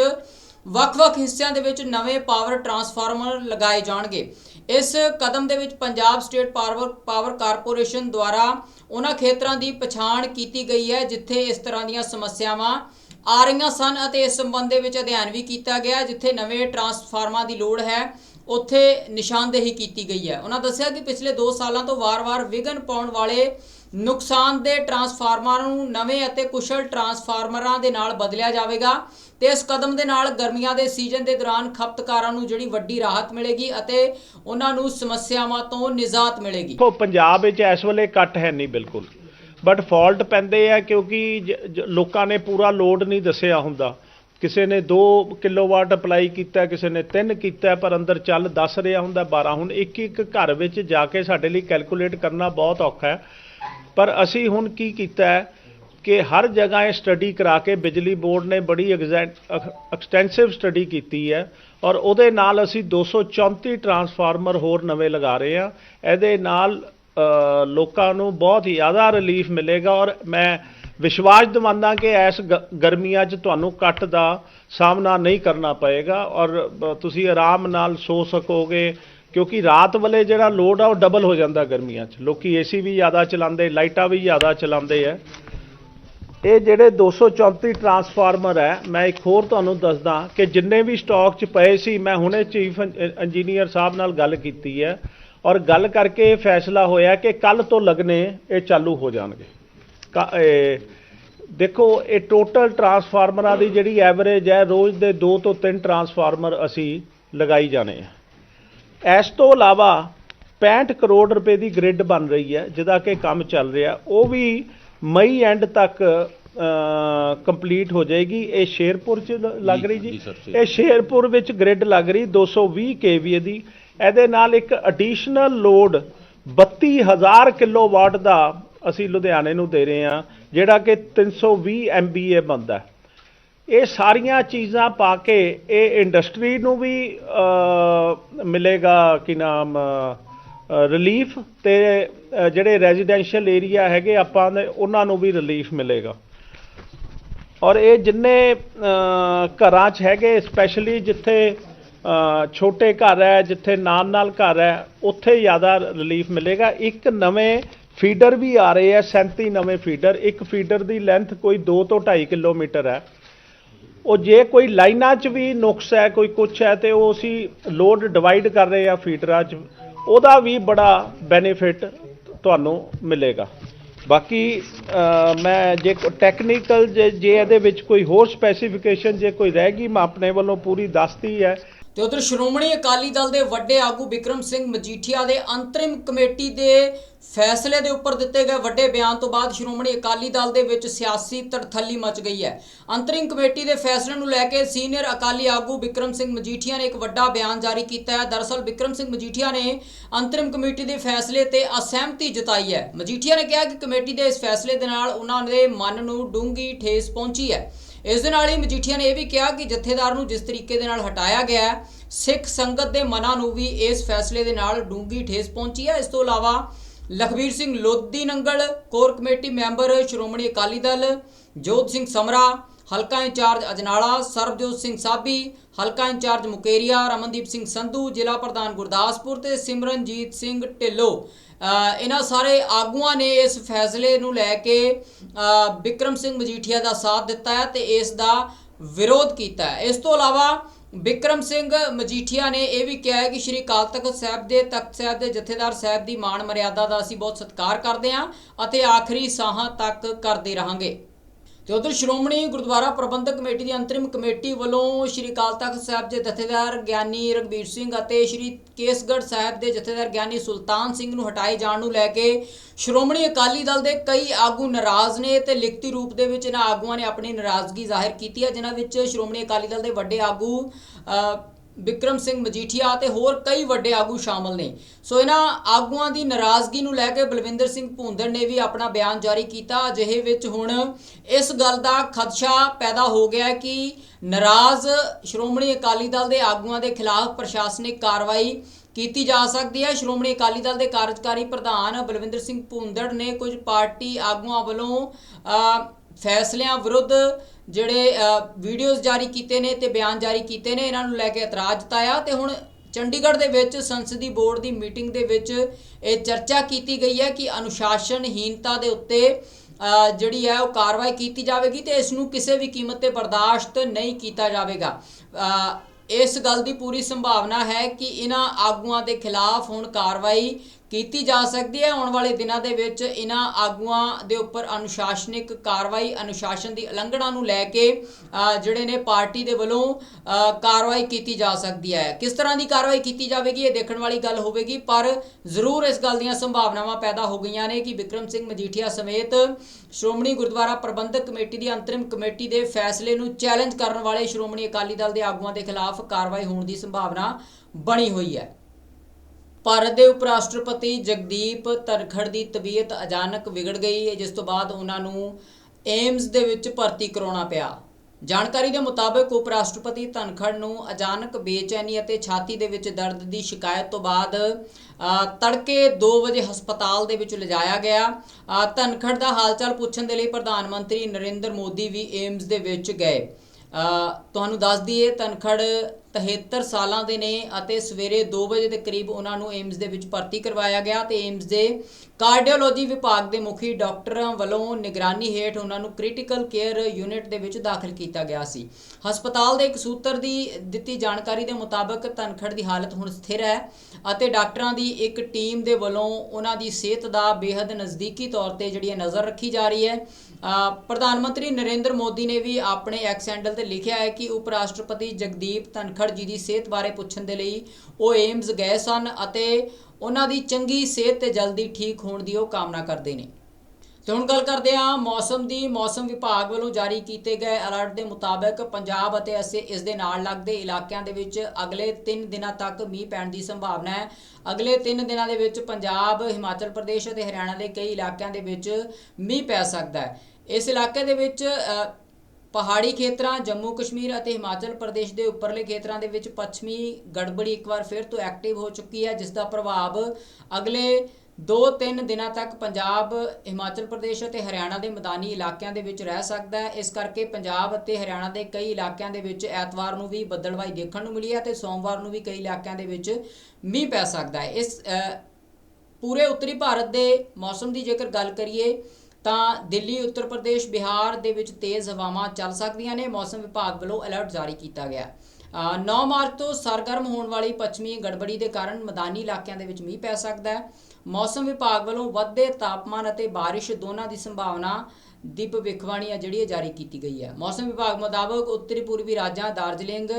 ਵੱਖ-ਵੱਖ ਹਿੱਸਿਆਂ ਦੇ ਵਿੱਚ ਨਵੇਂ ਪਾਵਰ ਟਰਾਂਸਫਾਰਮਰ ਲਗਾਏ ਜਾਣਗੇ। ਇਸ ਕਦਮ ਦੇ ਵਿੱਚ Punjab state power power corporation ਦੁਆਰਾ ਉਹਨਾਂ ਖੇਤਰਾਂ ਦੀ ਪਛਾਣ ਕੀਤੀ ਗਈ ਹੈ, ਜਿੱਥੇ ਇਸ ਤਰ੍ਹਾਂ ਦੀਆਂ ਸਮੱਸਿਆਵਾਂ ਆ ਰਹੀਆਂ ਸਨ ਅਤੇ ਇਸ ਸੰਬੰਧ ਦੇ ਵਿੱਚ ਅਧਿਐਨ ਵੀ ਕੀਤਾ ਗਿਆ, ਜਿੱਥੇ ਨਵੇਂ ਟਰਾਂਸਫਾਰਮਰਾਂ ਦੀ ਲੋੜ ਹੈ, ਉੱਥੇ ਨਿਸ਼ਾਨਦੇਹੀ ਕੀਤੀ ਗਈ ਹੈ। ਉਹਨਾਂ ਦੱਸਿਆ ਕਿ ਪਿਛਲੇ 2 ਸਾਲਾਂ ਤੋਂ ਵਾਰ-ਵਾਰ ਵਿਘਨ ਪਾਉਣ ਵਾਲੇ ਨੁਕਸਾਨਦੇਹ ਟਰਾਂਸਫਾਰਮਰਾਂ ਨੂੰ ਨਵੇਂ ਅਤੇ ਕੁਸ਼ਲ ਟਰਾਂਸਫਾਰਮਰਾਂ ਦੇ ਨਾਲ ਬਦਲਿਆ ਜਾਵੇਗਾ ਤੇ ਇਸ ਕਦਮ ਦੇ ਨਾਲ ਗਰਮੀਆਂ ਦੇ ਸੀਜ਼ਨ ਦੇ ਦੌਰਾਨ ਖਪਤਕਾਰਾਂ ਨੂੰ ਜਿਹੜੀ ਵੱਡੀ ਰਾਹਤ ਮਿਲੇਗੀ ਅਤੇ ਉਹਨਾਂ ਨੂੰ ਸਮੱਸਿਆਵਾਂ ਤੋਂ ਨਿਜਾਤ ਮਿਲੇਗੀ। ਦੇਖੋ, ਪੰਜਾਬ ਵਿੱਚ ਇਸ ਵੇਲੇ ਕੱਟ ਹੈ ਨਹੀਂ ਬਿਲਕੁਲ। ਬਟ ਫਾਲਟ ਪੈਂਦੇ ਆ ਕਿਉਂਕਿ ਜ- ਜ- ਲੋਕਾਂ ਨੇ ਪੂਰਾ ਲੋਡ ਨਹੀਂ ਦੱਸਿਆ ਹੁੰਦਾ। ਕਿਸੇ ਨੇ 2 ਕਿਲੋਵਾਟ ਅਪਲਾਈ ਕੀਤਾ, ਕਿਸੇ ਨੇ 3 ਕੀਤਾ, ਪਰ ਅੰਦਰ ਚੱਲ ਦੱਸ ਰਿਹਾ ਹੁੰਦਾ। 12 ਹੁਣ ਇੱਕ ਇੱਕ ਘਰ ਵਿੱਚ ਜਾ ਕੇ ਸਾਡੇ ਲਈ ਕੈਲਕੂਲੇਟ ਕਰਨਾ ਬਹੁਤ ਔਖਾ ਹੈ। ਪਰ ਅਸੀਂ ਹੁਣ ਕੀ ਕੀਤਾ ਹੈ ਕਿ ਹਰ ਜਗ੍ਹਾ ਇਹ ਸਟੱਡੀ ਕਰਾ ਕੇ ਬਿਜਲੀ ਬੋਰਡ ਨੇ ਬੜੀ ਐਕਸਟੈਂਸਿਵ ਸਟੱਡੀ ਕੀਤੀ ਹੈ ਔਰ ਉਹਦੇ ਨਾਲ ਅਸੀਂ 234 ਟਰਾਂਸਫਾਰਮਰ ਹੋਰ ਨਵੇਂ ਲਗਾ ਰਹੇ ਹਾਂ। ਇਹਦੇ ਨਾਲ ਲੋਕਾਂ ਨੂੰ ਬਹੁਤ ਹੀ ਜ਼ਿਆਦਾ ਰਿਲੀਫ ਮਿਲੇਗਾ ਔਰ ਮੈਂ ਵਿਸ਼ਵਾਸ ਦਿਵਾਉਂਦਾ ਕਿ ਇਸ ਗ- ਗਰਮੀਆਂ 'ਚ ਤੁਹਾਨੂੰ ਕੱਟ ਦਾ ਸਾਹਮਣਾ ਨਹੀਂ ਕਰਨਾ ਪਏਗਾ ਔਰ ਤੁਸੀਂ ਆਰਾਮ ਨਾਲ ਸੋ ਸਕੋਗੇ। ਕਿਉਂਕਿ ਰਾਤ ਵੇਲੇ ਜਿਹੜਾ ਲੋਡ ਆ ਉਹ ਡਬਲ ਹੋ ਜਾਂਦਾ ਗਰਮੀਆਂ 'ਚ। ਲੋਕੀ ਏਸੀ ਵੀ ਜ਼ਿਆਦਾ ਚਲਾਉਂਦੇ, ਲਾਈਟਾਂ ਵੀ ਜ਼ਿਆਦਾ ਚਲਾਉਂਦੇ ਆ। ਇਹ ਜਿਹੜੇ 234 ਟਰਾਂਸਫਾਰਮਰ ਹੈ, ਮੈਂ ਇੱਕ ਹੋਰ ਤੁਹਾਨੂੰ ਦੱਸਦਾ ਕਿ ਜਿੰਨੇ ਵੀ ਸਟਾਕ 'ਚ ਪਏ ਸੀ, ਮੈਂ ਹੁਣੇ ਚੀਫ ਇੰਜੀਨੀਅਰ ਸਾਹਿਬ ਨਾਲ ਗੱਲ ਕੀਤੀ ਹੈ ਔਰ ਗੱਲ ਕਰਕੇ ਇਹ ਫੈਸਲਾ ਹੋਇਆ ਕਿ ਕੱਲ ਤੋਂ ਲੱਗਨੇ ਇਹ ਚਾਲੂ ਹੋ ਜਾਣਗੇ। ਦੇਖੋ, ਇਹ ਟੋਟਲ ਟਰਾਂਸਫਾਰਮਰਾਂ ਦੀ ਜਿਹੜੀ ਐਵਰੇਜ ਹੈ, ਰੋਜ਼ ਦੇ 2 ਤੋਂ 3 ਟਰਾਂਸਫਾਰਮਰ ਅਸੀਂ ਲਗਾਈ ਜਾਣੇ ਆ। ਇਸ ਤੋਂ ਇਲਾਵਾ 65 ਕਰੋੜ ਰੁਪਏ ਦੀ ਗ੍ਰਿਡ ਬਣ ਰਹੀ ਹੈ ਜਿਹਦਾ ਕਿ ਕੰਮ ਚੱਲ ਰਿਹਾ। ਉਹ ਵੀ ਮਈ ਐਂਡ ਤੱਕ ਕੰਪਲੀਟ ਹੋ ਜਾਏਗੀ। ਇਹ ਸ਼ੇਰਪੁਰ ਚ ਲੱਗ ਰਹੀ ਜੀ? ਇਹ ਸ਼ੇਰਪੁਰ ਵਿੱਚ ਗ੍ਰਿਡ ਲੱਗ ਰਹੀ 220 ਕੇਵੀ ਦੀ। ਇਹਦੇ ਨਾਲ ਇੱਕ ਐਡੀਸ਼ਨਲ ਲੋਡ 32000 ਕਿਲੋਵਾਟ ਦਾ ਅਸੀਂ ਲੁਧਿਆਣੇ ਨੂੰ ਦੇ ਰਹੇ ਹਾਂ ਜਿਹੜਾ ਕਿ 320 ਐਮਬੀਏ ਬਣਦਾ ਹੈ। ਇਹ ਸਾਰੀਆਂ ਚੀਜ਼ਾਂ ਪਾ ਕੇ ਇਹ ਇੰਡਸਟਰੀ ਨੂੰ ਵੀ ਮਿਲੇਗਾ ਕੀ ਨਾਮ ਰਿਲੀਫ ਤੇ ਜਿਹੜੇ ਰੈਜ਼ੀਡੈਂਸ਼ੀਅਲ ਏਰੀਆ ਹੈਗੇ ਆਪਾਂ ਦੇ ਉਹਨਾਂ ਨੂੰ ਵੀ ਰਿਲੀਫ ਮਿਲੇਗਾ। ਔਰ ਇਹ ਜਿੰਨੇ ਘਰਾਂ 'ਚ ਹੈਗੇ ਸਪੈਸ਼ਲੀ ਜਿੱਥੇ ਛੋਟੇ ਘਰ ਹੈ, ਜਿੱਥੇ ਨਾਲ ਨਾਲ ਘਰ ਹੈ, ਉੱਥੇ ਜ਼ਿਆਦਾ ਰਿਲੀਫ ਮਿਲੇਗਾ। ਇੱਕ ਨਵੇਂ ਫੀਡਰ ਵੀ ਆ ਰਹੇ ਹੈ 37 ਨਵੇਂ ਫੀਡਰ ਇੱਕ ਫੀਡਰ ਦੀ ਲੈਂਥ ਕੋਈ 2 ਤੋਂ 2.5 ਕਿਲੋਮੀਟਰ ਹੈ। ਉਹ ਜੇ ਕੋਈ ਲਾਈਨਾਂ 'ਚ ਵੀ ਨੁਕਸ ਹੈ, ਕੋਈ ਕੁਛ ਹੈ ਤੇ ਉਹ ਅਸੀਂ ਲੋਡ ਡਿਵਾਈਡ ਕਰ ਰਹੇ ਆ ਫੀਡਰਾਂ 'ਚ, ਉਹਦਾ ਵੀ ਬੜਾ ਬੈਨੀਫਿਟ ਤੁਹਾਨੂੰ ਮਿਲੇਗਾ। ਬਾਕੀ ਮੈਂ ਜੇ ਟੈਕਨੀਕਲ ਜੇ ਜੇ ਇਹਦੇ ਵਿੱਚ ਕੋਈ ਹੋਰ ਸਪੈਸੀਫਿਕੇਸ਼ਨ ਜੇ ਕੋਈ ਰਹਿ ਗਈ, ਮੈਂ ਆਪਣੇ ਵੱਲੋਂ ਪੂਰੀ ਦੱਸਤੀ ਹੈ। ਤੇ ਉਧਰ ਸ਼੍ਰੋਮਣੀ ਅਕਾਲੀ ਦਲ ਦੇ ਵੱਡੇ ਆਗੂ ਵਿਕਰਮ ਸਿੰਘ ਮਜੀਠੀਆ ਦੇ ਅੰਤਰਿਮ ਕਮੇਟੀ ਦੇ ਫੈਸਲੇ ਦੇ ਉੱਪਰ ਦਿੱਤੇ ਗਏ ਵੱਡੇ ਬਿਆਨ ਤੋਂ ਬਾਅਦ ਸ਼੍ਰੋਮਣੀ ਅਕਾਲੀ ਦਲ ਦੇ ਵਿੱਚ ਸਿਆਸੀ ਤੜਥੱਲੀ ਮਚ ਗਈ ਹੈ। ਅੰਤਰਿਮ ਕਮੇਟੀ ਦੇ ਫੈਸਲੇ ਨੂੰ ਲੈ ਕੇ ਸੀਨੀਅਰ ਅਕਾਲੀ ਆਗੂ ਵਿਕਰਮ ਸਿੰਘ ਮਜੀਠੀਆ ਨੇ ਇੱਕ ਵੱਡਾ ਬਿਆਨ ਜਾਰੀ ਕੀਤਾ ਹੈ। ਦਰਅਸਲ ਵਿਕਰਮ ਸਿੰਘ ਮਜੀਠੀਆ ਨੇ ਅੰਤਰਿਮ ਕਮੇਟੀ ਦੇ ਫੈਸਲੇ ਤੇ ਅਸਹਿਮਤੀ ਜਤਾਈ ਹੈ। ਮਜੀਠੀਆ ਨੇ ਕਿਹਾ ਕਿ ਕਮੇਟੀ ਦੇ ਇਸ ਫੈਸਲੇ ਦੇ ਨਾਲ ਉਹਨਾਂ ਦੇ ਮਨ ਨੂੰ ਡੂੰਗੀ ਠੇਸ ਪਹੁੰਚੀ ਹੈ। ਇਸ ਦੇ ਨਾਲ ਹੀ ਮਜੀਠੀਆ ਨੇ ਇਹ ਵੀ ਕਿਹਾ ਕਿ ਜਥੇਦਾਰ ਨੂੰ ਜਿਸ ਤਰੀਕੇ ਦੇ ਨਾਲ ਹਟਾਇਆ ਗਿਆ ਸਿੱਖ ਸੰਗਤ ਦੇ ਮਨਾਂ ਨੂੰ ਵੀ ਇਸ ਫੈਸਲੇ ਦੇ ਨਾਲ ਡੂੰਗੀ ਠੇਸ ਪਹੁੰਚੀ ਹੈ। ਇਸ ਤੋਂ ਇਲਾਵਾ Lakhvir Singh Lodhi Nangal, core committee member Shiromani Akali Dal, Jot Singh Samra, ਹਲਕਾ ਇੰਚਾਰਜ ਅਜਨਾਲਾ, ਸਰਬਜੋਤ ਸਿੰਘ ਸਾਬੀ, ਹਲਕਾ ਇੰਚਾਰਜ ਮੁਕੇਰੀਆ, ਰਮਨਦੀਪ ਸਿੰਘ ਸੰਧੂ, ਜ਼ਿਲ੍ਹਾ ਪ੍ਰਧਾਨ ਗੁਰਦਾਸਪੁਰ ਤੇ ਸਿਮਰਨਜੀਤ ਸਿੰਘ ਢਿੱਲੋਂ। ਇਹਨਾਂ ਸਾਰੇ ਆਗੂਆਂ ਨੇ ਇਸ ਫੈਸਲੇ ਨੂੰ ਲੈ ਕੇ ਅ, ਵਿਕਰਮ ਸਿੰਘ ਮਜੀਠੀਆ ਦਾ ਸਾਥ ਦਿੱਤਾ ਹੈ ਤੇ ਇਸ ਦਾ ਵਿਰੋਧ ਕੀਤਾ ਹੈ। ਇਸ ਤੋਂ ਇਲਾਵਾ ਵਿਕਰਮ ਸਿੰਘ ਮਜੀਠੀਆ ਨੇ ਇਹ ਵੀ ਕਿਹਾ ਹੈ ਕਿ ਸ਼੍ਰੀ ਅਕਾਲ ਤਖਤ ਸਾਹਿਬ ਦੇ ਤਖਤ ਸਾਹਿਬ ਦੇ ਜਥੇਦਾਰ ਸਾਹਿਬ ਦੀ ਮਾਣ ਮਰਿਆਦਾ ਦਾ ਅਸੀਂ ਬਹੁਤ ਸਤਿਕਾਰ ਕਰਦੇ ਹਾਂ ਅਤੇ ਆਖਰੀ ਸਾਹਾਂ ਤੱਕ ਕਰਦੇ ਰਹਾਂਗੇ। ਤੇ ਉਧਰ ਸ਼੍ਰੋਮਣੀ ਗੁਰਦੁਆਰਾ ਪ੍ਰਬੰਧਕ ਕਮੇਟੀ ਦੀ ਅੰਤਰਿਮ ਕਮੇਟੀ ਵੱਲੋਂ ਸ਼੍ਰੀ ਅਕਾਲ ਤਖਤ ਸਾਹਿਬ ਦੇ ਜਥੇਦਾਰ ਗਿਆਨੀ ਰਗਵੀਰ ਸਿੰਘ ਅਤੇ ਸ਼੍ਰੀ ਕੇਸਗੜ੍ਹ ਸਾਹਿਬ ਦੇ ਜਥੇਦਾਰ ਗਿਆਨੀ ਸੁਲਤਾਨ ਸਿੰਘ ਨੂੰ ਹਟਾਏ ਜਾਣ ਨੂੰ ਲੈ ਕੇ ਸ਼੍ਰੋਮਣੀ ਅਕਾਲੀ ਦਲ ਦੇ ਕਈ ਆਗੂ ਨਾਰਾਜ਼ ਨੇ ਤੇ ਲਿਖਤੀ ਰੂਪ ਦੇ ਵਿੱਚ ਇਹਨਾਂ ਆਗੂਆਂ ਨੇ ਆਪਣੀ ਨਾਰਾਜ਼ਗੀ ਜ਼ਾਹਿਰ ਕੀਤੀ ਹੈ, ਜਿਨ੍ਹਾਂ ਵਿੱਚ ਸ਼੍ਰੋਮਣੀ ਅਕਾਲੀ ਦਲ ਦੇ ਵੱਡੇ ਆਗੂ ਵਿਕਰਮ ਸਿੰਘ ਮਜੀਠੀਆ ਤੇ ਹੋਰ ਕਈ ਵੱਡੇ ਆਗੂ ਸ਼ਾਮਲ ਨੇ। ਸੋ ਇਹਨਾਂ ਆਗੂਆਂ ਦੀ ਨਾਰਾਜ਼ਗੀ ਨੂੰ ਲੈ ਕੇ ਬਲਵਿੰਦਰ ਸਿੰਘ ਭੂੰਦੜ ਨੇ ਵੀ ਆਪਣਾ ਬਿਆਨ ਜਾਰੀ ਕੀਤਾ। ਅਜਿਹੇ ਵਿੱਚ ਹੁਣ ਇਸ ਗੱਲ ਦਾ ਖਦਸ਼ਾ ਪੈਦਾ ਹੋ ਗਿਆ ਹੈ ਕਿ ਨਾਰਾਜ਼ ਸ਼੍ਰੋਮਣੀ ਅਕਾਲੀ ਦਲ ਦੇ ਆਗੂਆਂ ਦੇ ਖਿਲਾਫ ਪ੍ਰਸ਼ਾਸਨਿਕ ਕਾਰਵਾਈ ਕੀਤੀ ਜਾ ਸਕਦੀ ਹੈ। ਸ਼੍ਰੋਮਣੀ ਅਕਾਲੀ ਦਲ ਦੇ ਕਾਰਜਕਾਰੀ ਪ੍ਰਧਾਨ ਬਲਵਿੰਦਰ ਸਿੰਘ ਭੂੰਦੜ ਨੇ ਕੁਝ ਪਾਰਟੀ ਆਗੂਆਂ ਵੱਲੋਂ ਫੈਸਲਿਆਂ ਵਿਰੁੱਧ ਜਿਹੜੇ ਵੀਡੀਓਜ਼ ਜਾਰੀ ਕੀਤੇ ਨੇ ਤੇ ਬਿਆਨ ਜਾਰੀ ਕੀਤੇ ਨੇ, ਇਹਨਾਂ ਨੂੰ ਲੈ ਕੇ ਇਤਰਾਜ਼ ਜਤਾਇਆ ਤੇ ਹੁਣ ਚੰਡੀਗੜ੍ਹ ਦੇ ਵਿੱਚ ਸੰਸਦੀ ਬੋਰਡ ਦੀ ਮੀਟਿੰਗ ਦੇ ਵਿੱਚ ਇਹ ਚਰਚਾ ਕੀਤੀ ਗਈ ਹੈ ਕਿ ਅਨੁਸ਼ਾਸਨਹੀਨਤਾ ਦੇ ਉੱਤੇ ਜਿਹੜੀ ਹੈ ਉਹ ਕਾਰਵਾਈ ਕੀਤੀ ਜਾਵੇਗੀ ਤੇ ਇਸ ਨੂੰ ਕਿਸੇ ਵੀ ਕੀਮਤ ਤੇ ਬਰਦਾਸ਼ਤ ਨਹੀਂ ਕੀਤਾ ਜਾਵੇਗਾ। ਇਸ ਗੱਲ ਦੀ ਪੂਰੀ ਸੰਭਾਵਨਾ ਹੈ ਕਿ ਇਹਨਾਂ ਆਗੂਆਂ ਦੇ ਖਿਲਾਫ ਹੁਣ ਕਾਰਵਾਈ ਕੀਤੀ ਜਾ ਸਕਦੀ ਹੈ। ਆਉਣ ਵਾਲੇ ਦਿਨਾਂ ਦੇ ਵਿੱਚ ਇਹਨਾਂ ਆਗੂਆਂ ਦੇ ਉੱਪਰ ਅਨੁਸ਼ਾਸਨਿਕ ਕਾਰਵਾਈ, ਅਨੁਸ਼ਾਸਨ ਦੀ ਉਲੰਘਣਾ ਨੂੰ ਲੈ ਕੇ ਜਿਹੜੇ ਨੇ ਪਾਰਟੀ ਦੇ ਵੱਲੋਂ ਕਾਰਵਾਈ ਕੀਤੀ ਜਾ ਸਕਦੀ ਹੈ। ਕਿਸ ਤਰ੍ਹਾਂ ਦੀ ਕਾਰਵਾਈ ਕੀਤੀ ਜਾਵੇਗੀ ਇਹ ਦੇਖਣ ਵਾਲੀ ਗੱਲ ਹੋਵੇਗੀ, ਪਰ ਜ਼ਰੂਰ ਇਸ ਗੱਲ ਦੀਆਂ ਸੰਭਾਵਨਾਵਾਂ ਪੈਦਾ ਹੋ ਗਈਆਂ ਨੇ ਕਿ ਵਿਕਰਮ ਸਿੰਘ ਮਜੀਠੀਆ ਸਮੇਤ ਸ਼੍ਰੋਮਣੀ ਗੁਰਦੁਆਰਾ ਪ੍ਰਬੰਧਕ ਕਮੇਟੀ ਦੀ ਅੰਤਰਿਮ ਕਮੇਟੀ ਦੇ ਫੈਸਲੇ ਨੂੰ ਚੈਲੰਜ ਕਰਨ ਵਾਲੇ ਸ਼੍ਰੋਮਣੀ ਅਕਾਲੀ ਦਲ ਦੇ ਆਗੂਆਂ ਦੇ ਖਿਲਾਫ ਕਾਰਵਾਈ ਹੋਣ ਦੀ ਸੰਭਾਵਨਾ ਬਣੀ ਹੋਈ ਹੈ। ਭਾਰਤ ਦੇ ਉਪ ਰਾਸ਼ਟਰਪਤੀ ਜਗਦੀਪ ਧਨਖੜ ਦੀ ਤਬੀਅਤ ਅਚਾਨਕ ਵਿਗੜ ਗਈ ਹੈ, ਜਿਸ ਤੋਂ ਬਾਅਦ ਉਹਨਾਂ ਨੂੰ ਏਮਸ ਦੇ ਵਿੱਚ ਭਰਤੀ ਕਰਾਉਣਾ ਪਿਆ। ਜਾਣਕਾਰੀ ਦੇ ਮੁਤਾਬਕ, ਉਪ ਰਾਸ਼ਟਰਪਤੀ ਧਨਖੜ ਨੂੰ ਅਚਾਨਕ ਬੇਚੈਨੀ ਅਤੇ ਛਾਤੀ ਦੇ ਵਿੱਚ ਦਰਦ ਦੀ ਸ਼ਿਕਾਇਤ ਤੋਂ ਬਾਅਦ ਤੜਕੇ 2 ਵਜੇ ਹਸਪਤਾਲ ਦੇ ਵਿੱਚ ਲਿਜਾਇਆ ਗਿਆ। ਧਨਖੜ ਦਾ ਹਾਲਚਾਲ ਪੁੱਛਣ ਦੇ ਲਈ ਪ੍ਰਧਾਨ ਮੰਤਰੀ ਨਰਿੰਦਰ ਮੋਦੀ ਵੀ ਏਮਸ ਦੇ ਵਿੱਚ ਗਏ। ਤੁਹਾਨੂੰ ਦੱਸ ਦਈਏ, ਧਨਖੜ 73 ਸਾਲਾਂ ਦੇ ਨੇ ਅਤੇ ਸਵੇਰੇ 2 ਵਜੇ ਦੇ ਕਰੀਬ ਉਹਨਾਂ ਨੂੰ ਏਮਸ ਦੇ ਵਿੱਚ ਭਰਤੀ ਕਰਵਾਇਆ ਗਿਆ ਤੇ ਏਮਸ ਦੇ ਕਾਰਡੀਓਲੋਜੀ ਵਿਭਾਗ ਦੇ ਮੁਖੀ ਡਾਕਟਰਾਂ ਵੱਲੋਂ ਨਿਗਰਾਨੀ ਹੇਠ ਉਹਨਾਂ ਨੂੰ ਕ੍ਰਿਟੀਕਲ ਕੇਅਰ ਯੂਨਿਟ ਦੇ ਵਿੱਚ ਦਾਖਲ ਕੀਤਾ ਗਿਆ ਸੀ। ਹਸਪਤਾਲ ਦੇ ਇੱਕ ਸੂਤਰ ਦੀ ਦਿੱਤੀ ਜਾਣਕਾਰੀ ਦੇ ਮੁਤਾਬਕ ਧਨਖੜ ਦੀ ਹਾਲਤ ਹੁਣ ਸਥਿਰ ਹੈ ਅਤੇ ਡਾਕਟਰਾਂ ਦੀ ਇੱਕ ਟੀਮ ਦੇ ਵੱਲੋਂ ਉਹਨਾਂ ਦੀ ਸਿਹਤ ਦਾ ਬੇहद ਨਜ਼ਦੀਕੀ ਤੌਰ ਤੇ ਜਿਹੜੀ ਹੈ ਨਜ਼ਰ ਰੱਖੀ ਜਾ ਰਹੀ ਹੈ। ਪ੍ਰਧਾਨ ਮੰਤਰੀ ਨਰਿੰਦਰ ਮੋਦੀ ਨੇ ਵੀ ਆਪਣੇ ਐਕਸ ਹੈਂਡਲ ਤੇ ਲਿਖਿਆ ਹੈ ਕਿ ਉਪ ਰਾਸ਼ਟਰਪਤੀ ਜਗਦੀਪ ਧਨਖੜ ਜੀ ਦੀ ਸਿਹਤ ਬਾਰੇ ਪੁੱਛਣ ਦੇ ਲਈ ਉਹ ਏਮਸ ਗਏ ਸਨ ਅਤੇ ਉਹਨਾਂ ਦੀ ਚੰਗੀ ਸਿਹਤ ਤੇ ਜਲਦੀ ਠੀਕ ਹੋਣ ਦੀ ਉਹ ਕਾਮਨਾ ਕਰਦੇ ਨੇ। ਤੇ ਹੁਣ ਗੱਲ ਕਰਦੇ ਹਾਂ ਮੌਸਮ ਦੀ। ਮੌਸਮ ਵਿਭਾਗ ਵੱਲੋਂ ਜਾਰੀ ਕੀਤੇ ਗਏ ਅਲਰਟ ਦੇ ਮੁਤਾਬਕ ਪੰਜਾਬ ਅਤੇ ਅਸੀਂ ਇਸ ਦੇ ਨਾਲ ਲੱਗਦੇ ਇਲਾਕਿਆਂ ਦੇ ਵਿੱਚ ਅਗਲੇ 3 ਦਿਨਾਂ ਤੱਕ ਮੀਂਹ ਪੈਣ ਦੀ ਸੰਭਾਵਨਾ ਹੈ। ਅਗਲੇ 3 ਦਿਨਾਂ ਦੇ ਵਿੱਚ ਪੰਜਾਬ, ਹਿਮਾਚਲ ਪ੍ਰਦੇਸ਼ ਅਤੇ ਹਰਿਆਣਾ ਦੇ ਕਈ ਇਲਾਕਿਆਂ ਦੇ ਵਿੱਚ ਮੀਂਹ ਪੈ ਸਕਦਾ ਹੈ। ਇਸ ਇਲਾਕੇ ਦੇ ਵਿੱਚ ਪਹਾੜੀ ਖੇਤਰਾਂ, ਜੰਮੂ ਕਸ਼ਮੀਰ ਅਤੇ ਹਿਮਾਚਲ ਪ੍ਰਦੇਸ਼ ਦੇ ਉੱਪਰਲੇ ਖੇਤਰਾਂ ਦੇ ਵਿੱਚ ਪੱਛਮੀ ਗੜਬੜੀ ਇੱਕ ਵਾਰ ਫਿਰ ਤੋਂ ਐਕਟਿਵ ਹੋ ਚੁੱਕੀ ਹੈ, ਜਿਸ ਦਾ ਪ੍ਰਭਾਵ ਅਗਲੇ 2-3 ਦਿਨਾਂ ਤੱਕ ਪੰਜਾਬ, ਹਿਮਾਚਲ ਪ੍ਰਦੇਸ਼ ਅਤੇ ਹਰਿਆਣਾ ਦੇ ਮੈਦਾਨੀ ਇਲਾਕਿਆਂ ਦੇ ਵਿੱਚ ਰਹਿ ਸਕਦਾ ਹੈ। ਇਸ ਕਰਕੇ ਪੰਜਾਬ ਅਤੇ ਹਰਿਆਣਾ ਦੇ ਕਈ ਇਲਾਕਿਆਂ ਦੇ ਵਿੱਚ ਐਤਵਾਰ ਨੂੰ ਵੀ ਬੱਦਲਵਾਈ ਦੇਖਣ ਨੂੰ ਮਿਲੀ ਹੈ ਤੇ ਸੋਮਵਾਰ ਨੂੰ ਵੀ ਕਈ ਇਲਾਕਿਆਂ ਦੇ ਵਿੱਚ ਮੀਂਹ ਪੈ ਸਕਦਾ ਹੈ। ਇਸ ਪੂਰੇ ਉੱਤਰੀ ਭਾਰਤ ਦੇ ਮੌਸਮ ਦੀ ਜੇਕਰ ਗੱਲ ਕਰੀਏ ਤਾਂ ਦਿੱਲੀ ਉੱਤਰ ਪ੍ਰਦੇਸ਼ ਬਿਹਾਰ ਦੇ ਵਿੱਚ ਤੇਜ਼ ਹਵਾਵਾਂ ਚੱਲ ਸਕਦੀਆਂ ਨੇ। ਮੌਸਮ ਵਿਭਾਗ ਵੱਲੋਂ ਅਲਰਟ ਜਾਰੀ ਕੀਤਾ ਗਿਆ। ਅ, 9 ਮਾਰਚ ਤੋਂ ਸਰਗਰਮ ਹੋਣ ਵਾਲੀ ਪੱਛਮੀ ਗੜਬੜੀ ਦੇ ਕਾਰਨ ਮੈਦਾਨੀ ਇਲਾਕਿਆਂ ਦੇ ਵਿੱਚ ਮੀਂਹ ਪੈ ਸਕਦਾ ਹੈ। ਮੌਸਮ ਵਿਭਾਗ ਵੱਲੋਂ ਵੱਧਦੇ ਤਾਪਮਾਨ ਅਤੇ ਬਾਰਿਸ਼ ਦੋਨਾਂ ਦੀ ਸੰਭਾਵਨਾ ਦੀ ਭਵਿੱਖਬਾਣੀ ਆ ਜਿਹੜੀ ਇਹ ਜਾਰੀ ਕੀਤੀ ਗਈ ਹੈ ਮੌਸਮ ਵਿਭਾਗ ਮੁਤਾਬਕ ਉੱਤਰੀ ਪੂਰਬੀ ਰਾਜਾਂ ਦਾਰਜਲਿੰਗ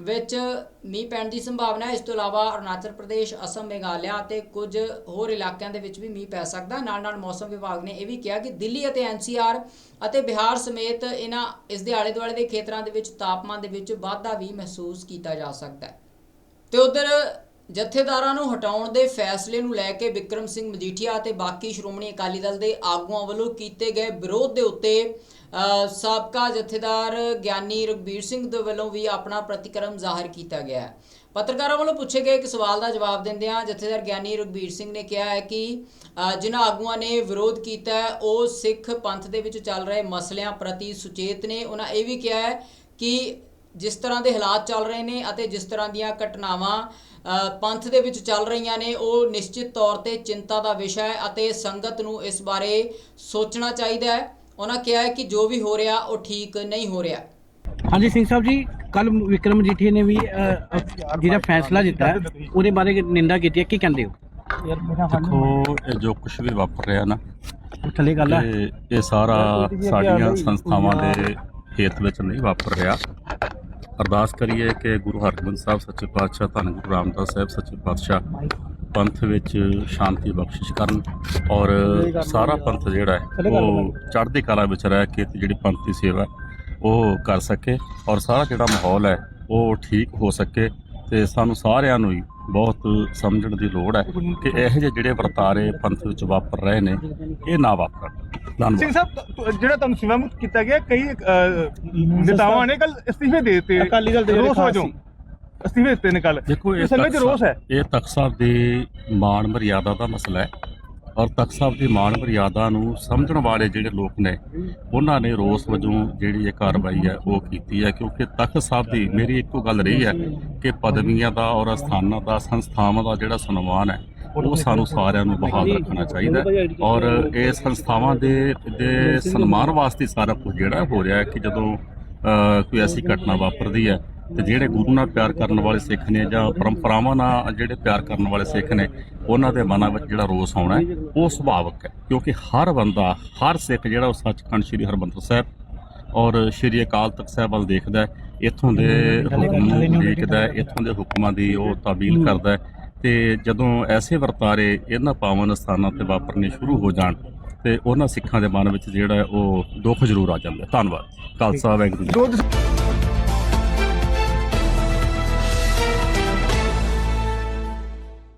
ਵਿੱਚ ਮੀਂਹ ਪੈਣ ਦੀ ਸੰਭਾਵਨਾ ਹੈ। ਇਸ ਤੋਂ ਇਲਾਵਾ ਅਰੁਣਾਚਲ ਪ੍ਰਦੇਸ਼, ਅਸਮ, ਮੇਘਾਲਿਆ ਅਤੇ ਕੁਝ ਹੋਰ ਇਲਾਕਿਆਂ ਦੇ ਵਿੱਚ ਵੀ ਮੀਂਹ ਪੈ ਸਕਦਾ। ਨਾਲ ਨਾਲ ਮੌਸਮ ਵਿਭਾਗ ਨੇ ਇਹ ਵੀ ਕਿਹਾ ਕਿ ਦਿੱਲੀ ਅਤੇ ਐਨਸੀਆਰ ਅਤੇ ਬਿਹਾਰ ਸਮੇਤ ਇਹਨਾਂ ਇਸ ਦੇ ਆਲੇ ਦੁਆਲੇ ਦੇ ਖੇਤਰਾਂ ਦੇ ਵਿੱਚ ਤਾਪਮਾਨ ਦੇ ਵਿੱਚ ਵਾਧਾ ਵੀ ਮਹਿਸੂਸ ਕੀਤਾ ਜਾ ਸਕਦਾ ਹੈ। ਤੇ ਉਧਰ ਜਥੇਦਾਰਾਂ ਨੂੰ ਹਟਾਉਣ ਦੇ ਫੈਸਲੇ ਨੂੰ ਲੈ ਕੇ ਵਿਕਰਮ ਸਿੰਘ ਮਜੀਠੀਆ ਅਤੇ ਬਾਕੀ ਸ਼੍ਰੋਮਣੀ ਅਕਾਲੀ ਦਲ ਦੇ ਆਗੂਆਂ ਵੱਲੋਂ ਕੀਤੇ ਗਏ ਵਿਰੋਧ ਦੇ ਉੱਤੇ ਸਾਬਕਾ ਜਥੇਦਾਰ ਗਿਆਨੀ ਰਘਬੀਰ ਸਿੰਘ ਦੇ ਵੱਲੋਂ ਵੀ ਆਪਣਾ ਪ੍ਰਤੀਕਰਮ ਜ਼ਾਹਰ ਕੀਤਾ ਗਿਆ ਹੈ। ਪੱਤਰਕਾਰਾਂ ਵੱਲੋਂ ਪੁੱਛੇ ਗਏ ਇੱਕ ਸਵਾਲ ਦਾ ਜਵਾਬ ਦਿੰਦਿਆਂ ਜਥੇਦਾਰ ਗਿਆਨੀ ਰਘਬੀਰ ਸਿੰਘ ਨੇ ਕਿਹਾ ਹੈ ਕਿ ਜਿਨ੍ਹਾਂ ਆਗੂਆਂ ਨੇ ਵਿਰੋਧ ਕੀਤਾ ਉਹ ਸਿੱਖ ਪੰਥ ਦੇ ਵਿੱਚ ਚੱਲ ਰਹੇ ਮਸਲਿਆਂ ਪ੍ਰਤੀ ਸੁਚੇਤ ਨੇ। ਉਹਨਾਂ ਇਹ ਵੀ ਕਿਹਾ ਹੈ ਕਿ ਜਿਸ ਤਰ੍ਹਾਂ ਦੇ ਹਾਲਾਤ ਚੱਲ ਰਹੇ ਨੇ ਅਤੇ ਜਿਸ ਤਰ੍ਹਾਂ ਦੀਆਂ ਘਟਨਾਵਾਂ ਪੰਥ ਦੇ ਵਿੱਚ ਚੱਲ ਰਹੀਆਂ ਨੇ ਉਹ ਨਿਸ਼ਚਿਤ ਤੌਰ ਤੇ ਚਿੰਤਾ ਦਾ ਵਿਸ਼ਾ ਹੈ ਅਤੇ ਸੰਗਤ ਨੂੰ ਇਸ ਬਾਰੇ ਸੋਚਣਾ ਚਾਹੀਦਾ ਹੈ। ਉਹਨਾਂ ਕਿਹਾ ਹੈ ਕਿ ਜੋ ਵੀ ਹੋ ਰਿਹਾ ਉਹ ਠੀਕ ਨਹੀਂ ਹੋ ਰਿਹਾ। ਹਾਂਜੀ ਸਿੰਘ ਸਾਹਿਬ ਜੀ ਕੱਲ ਵਿਕਰਮ ਮਜੀਠੀਆ ਨੇ ਵੀ ਜਿਹੜਾ ਫੈਸਲਾ ਦਿੱਤਾ ਉਹਦੇ ਬਾਰੇ ਨਿੰਦਾ ਕੀਤੀ ਹੈ ਕੀ ਕਹਿੰਦੇ ਹੋ? ਦੇਖੋ ਇਹ ਜੋ ਕੁਝ ਵੀ ਵਾਪਰ ਰਿਹਾ ਨਾ ਥੱਲੇ ਗੱਲ ਹੈ ਇਹ ਇਹ ਸਾਰਾ ਸਾਡੀਆਂ ਸੰਸਥਾਵਾਂ ਦੇ ਹੇਤ ਵਿੱਚ ਨਹੀਂ ਵਾਪਰ ਰਿਹਾ। ਅਰਦਾਸ ਕਰੀਏ ਕਿ ਗੁਰੂ ਹਰਗੋਬਿੰਦ ਸਾਹਿਬ ਸੱਚੇ ਪਾਤਸ਼ਾਹ ਧੰਨ ਗੁਰੂ ਰਾਮਦਾਸ ਸਾਹਿਬ ਸੱਚੇ ਪਾਤਸ਼ਾਹ ਪੰਥ ਵਿੱਚ ਸ਼ਾਂਤੀ ਬਖਸ਼ਿਸ਼ ਕਰਨ ਔਰ ਸਾਰਾ ਪੰਥ ਜਿਹੜਾ ਹੈ ਉਹ ਚੜ੍ਹਦੀ ਕਲਾ ਵਿੱਚ ਰਹਿ ਕੇ ਜਿਹੜੀ ਪੰਥ ਦੀ ਸੇਵਾ ਉਹ ਕਰ ਸਕੇ ਔਰ ਸਾਰਾ ਜਿਹੜਾ ਮਾਹੌਲ ਹੈ ਉਹ ਠੀਕ ਹੋ ਸਕੇ ਤੇ ਸਾਨੂੰ ਸਾਰਿਆਂ ਨੂੰ ਹੀ ਬਹੁਤ ਸਮਝਣ ਦੀ ਲੋੜ ਹੈ ਕਿ ਇਹੋ ਜਿਹੇ ਜਿਹੜੇ ਵਰਤਾਰੇ ਪੰਥ ਵਿੱਚ ਵਾਪਰ ਰਹੇ ਨੇ ਇਹ ਨਾ ਵਾਪਰਨ ਸਿੰਘ ਸਾਹਿਬ ਤੁ- ਜਿਹੜਾ ਤੁਹਾਨੂੰ ਸੇਵਾ ਮੁਕਤ ਕੀਤਾ ਗਿਆ ਕਈ ਅਹ, ਨੇਤਾਵਾਂ ਨੇ ਕੱਲ ਅਸਤੀਫੇ ਦੇ ਦਿੱਤੇ। ਅਕਾਲੀ ਦਲ ਦੇ ਜਿਹੜੇ ਰੋਸ ਖਾਸ ਵਜੋਂ ਸੀ। ਅਸਤੀਫੇ ਦਿੱਤੇ ਨੇ ਕੱਲ ਦੇਖੋ ਇਹ ਸੰਗਤ 'ਚ ਤਖ਼ਤ ਰੋਸ ਹੈ। ਸਾਹਿਬ- ਇਹ ਤਖਤ ਸਾਹਿਬ ਦੀ ਮਾਣ ਮਰਿਆਦਾ ਦਾ ਮਸਲਾ ਹੈ। ਔਰ ਤਖਤ ਸਾਹਿਬ ਦੀ ਮਾਣ ਮਰਿਆਦਾ ਨੂੰ ਸਮਝਣ ਵਾਲੇ ਜਿਹੜੇ ਲੋਕ ਨੇ, ਉਹਨਾਂ ਨੇ ਰੋਸ ਵਜੋਂ ਜਿਹੜੀ ਇਹ ਕਾਰਵਾਈ ਹੈ, ਉਹ ਕੀਤੀ ਹੈ। ਕਿਉਂਕਿ ਤਖਤ ਸਾਹਿਬ ਦੀ ਮੇਰੀ ਇੱਕੋ ਗੱਲ ਰਹੀ ਹੈ ਕਿ ਪਦਵੀਆਂ ਦਾ ਔਰ ਅਸਥਾਨਾਂ ਦਾ, ਸੰਸਥਾਵਾਂ ਦਾ ਜਿਹੜਾ ਸਨਮਾਨ ਹੈ, ਉਹ ਸਾਨੂੰ ਸਾਰਿਆਂ ਨੂੰ ਬਹਾਲ ਰੱਖਣਾ ਚਾਹੀਦਾ ਔਰ ਇਹ ਸੰਸਥਾਵਾਂ ਦੇ ਦੇ ਸਨਮਾਨ ਵਾਸਤੇ ਸਾਰਾ ਕੁਝ ਜਿਹੜਾ ਹੋ ਰਿਹਾ ਕਿ ਜਦੋਂ ਕੋਈ ਐਸੀ ਘਟਨਾ ਵਾਪਰਦੀ ਹੈ ਤੇ ਜਿਹੜੇ ਗੁਰੂ ਨਾਲ ਪਿਆਰ ਕਰਨ ਵਾਲੇ ਸਿੱਖ ਨੇ ਜਾਂ ਪਰੰਪਰਾਵਾਂ ਨਾਲ ਜਿਹੜੇ ਪਿਆਰ ਕਰਨ ਵਾਲੇ ਸਿੱਖ ਨੇ ਉਹਨਾਂ ਦੇ ਮਨਾਂ ਵਿੱਚ ਜਿਹੜਾ ਰੋਸ ਆਉਣਾ ਉਹ ਸੁਭਾਵਕ ਹੈ। ਕਿਉਂਕਿ ਹਰ ਬੰਦਾ ਹਰ ਸਿੱਖ ਜਿਹੜਾ ਉਹ ਸੱਚਖੰਡ ਸ੍ਰੀ ਹਰਿਮੰਦਰ ਸਾਹਿਬ ਔਰ ਸ੍ਰੀ ਅਕਾਲ ਤਖਤ ਸਾਹਿਬ ਵੱਲ ਦੇਖਦਾ ਇੱਥੋਂ ਦੇ ਹੁਕਮ ਨੂੰ ਦੇਖਦਾ ਇੱਥੋਂ ਦੇ ਹੁਕਮਾਂ ਦੀ ਉਹ ਤਾਬੀਲ ਕਰਦਾ ਤੇ ਜਦੋਂ ਐਸੇ ਵਰਤਾਰੇ ਇਹਨਾਂ ਪਾਵਨ ਸਥਾਨਾਂ ਤੇ ਵਾਪਰਨੇ ਸ਼ੁਰੂ ਹੋ ਜਾਣ ਤੇ ਉਹਨਾਂ ਸਿੱਖਾਂ ਦੇ ਮਨ ਵਿੱਚ ਜਿਹੜਾ ਉਹ ਦੁੱਖ ਜ਼ਰੂਰ ਆ ਜਾਂਦਾ। ਧੰਨਵਾਦ। ਖਾਲਸਾ ਵਾਹਿਗੁਰੂ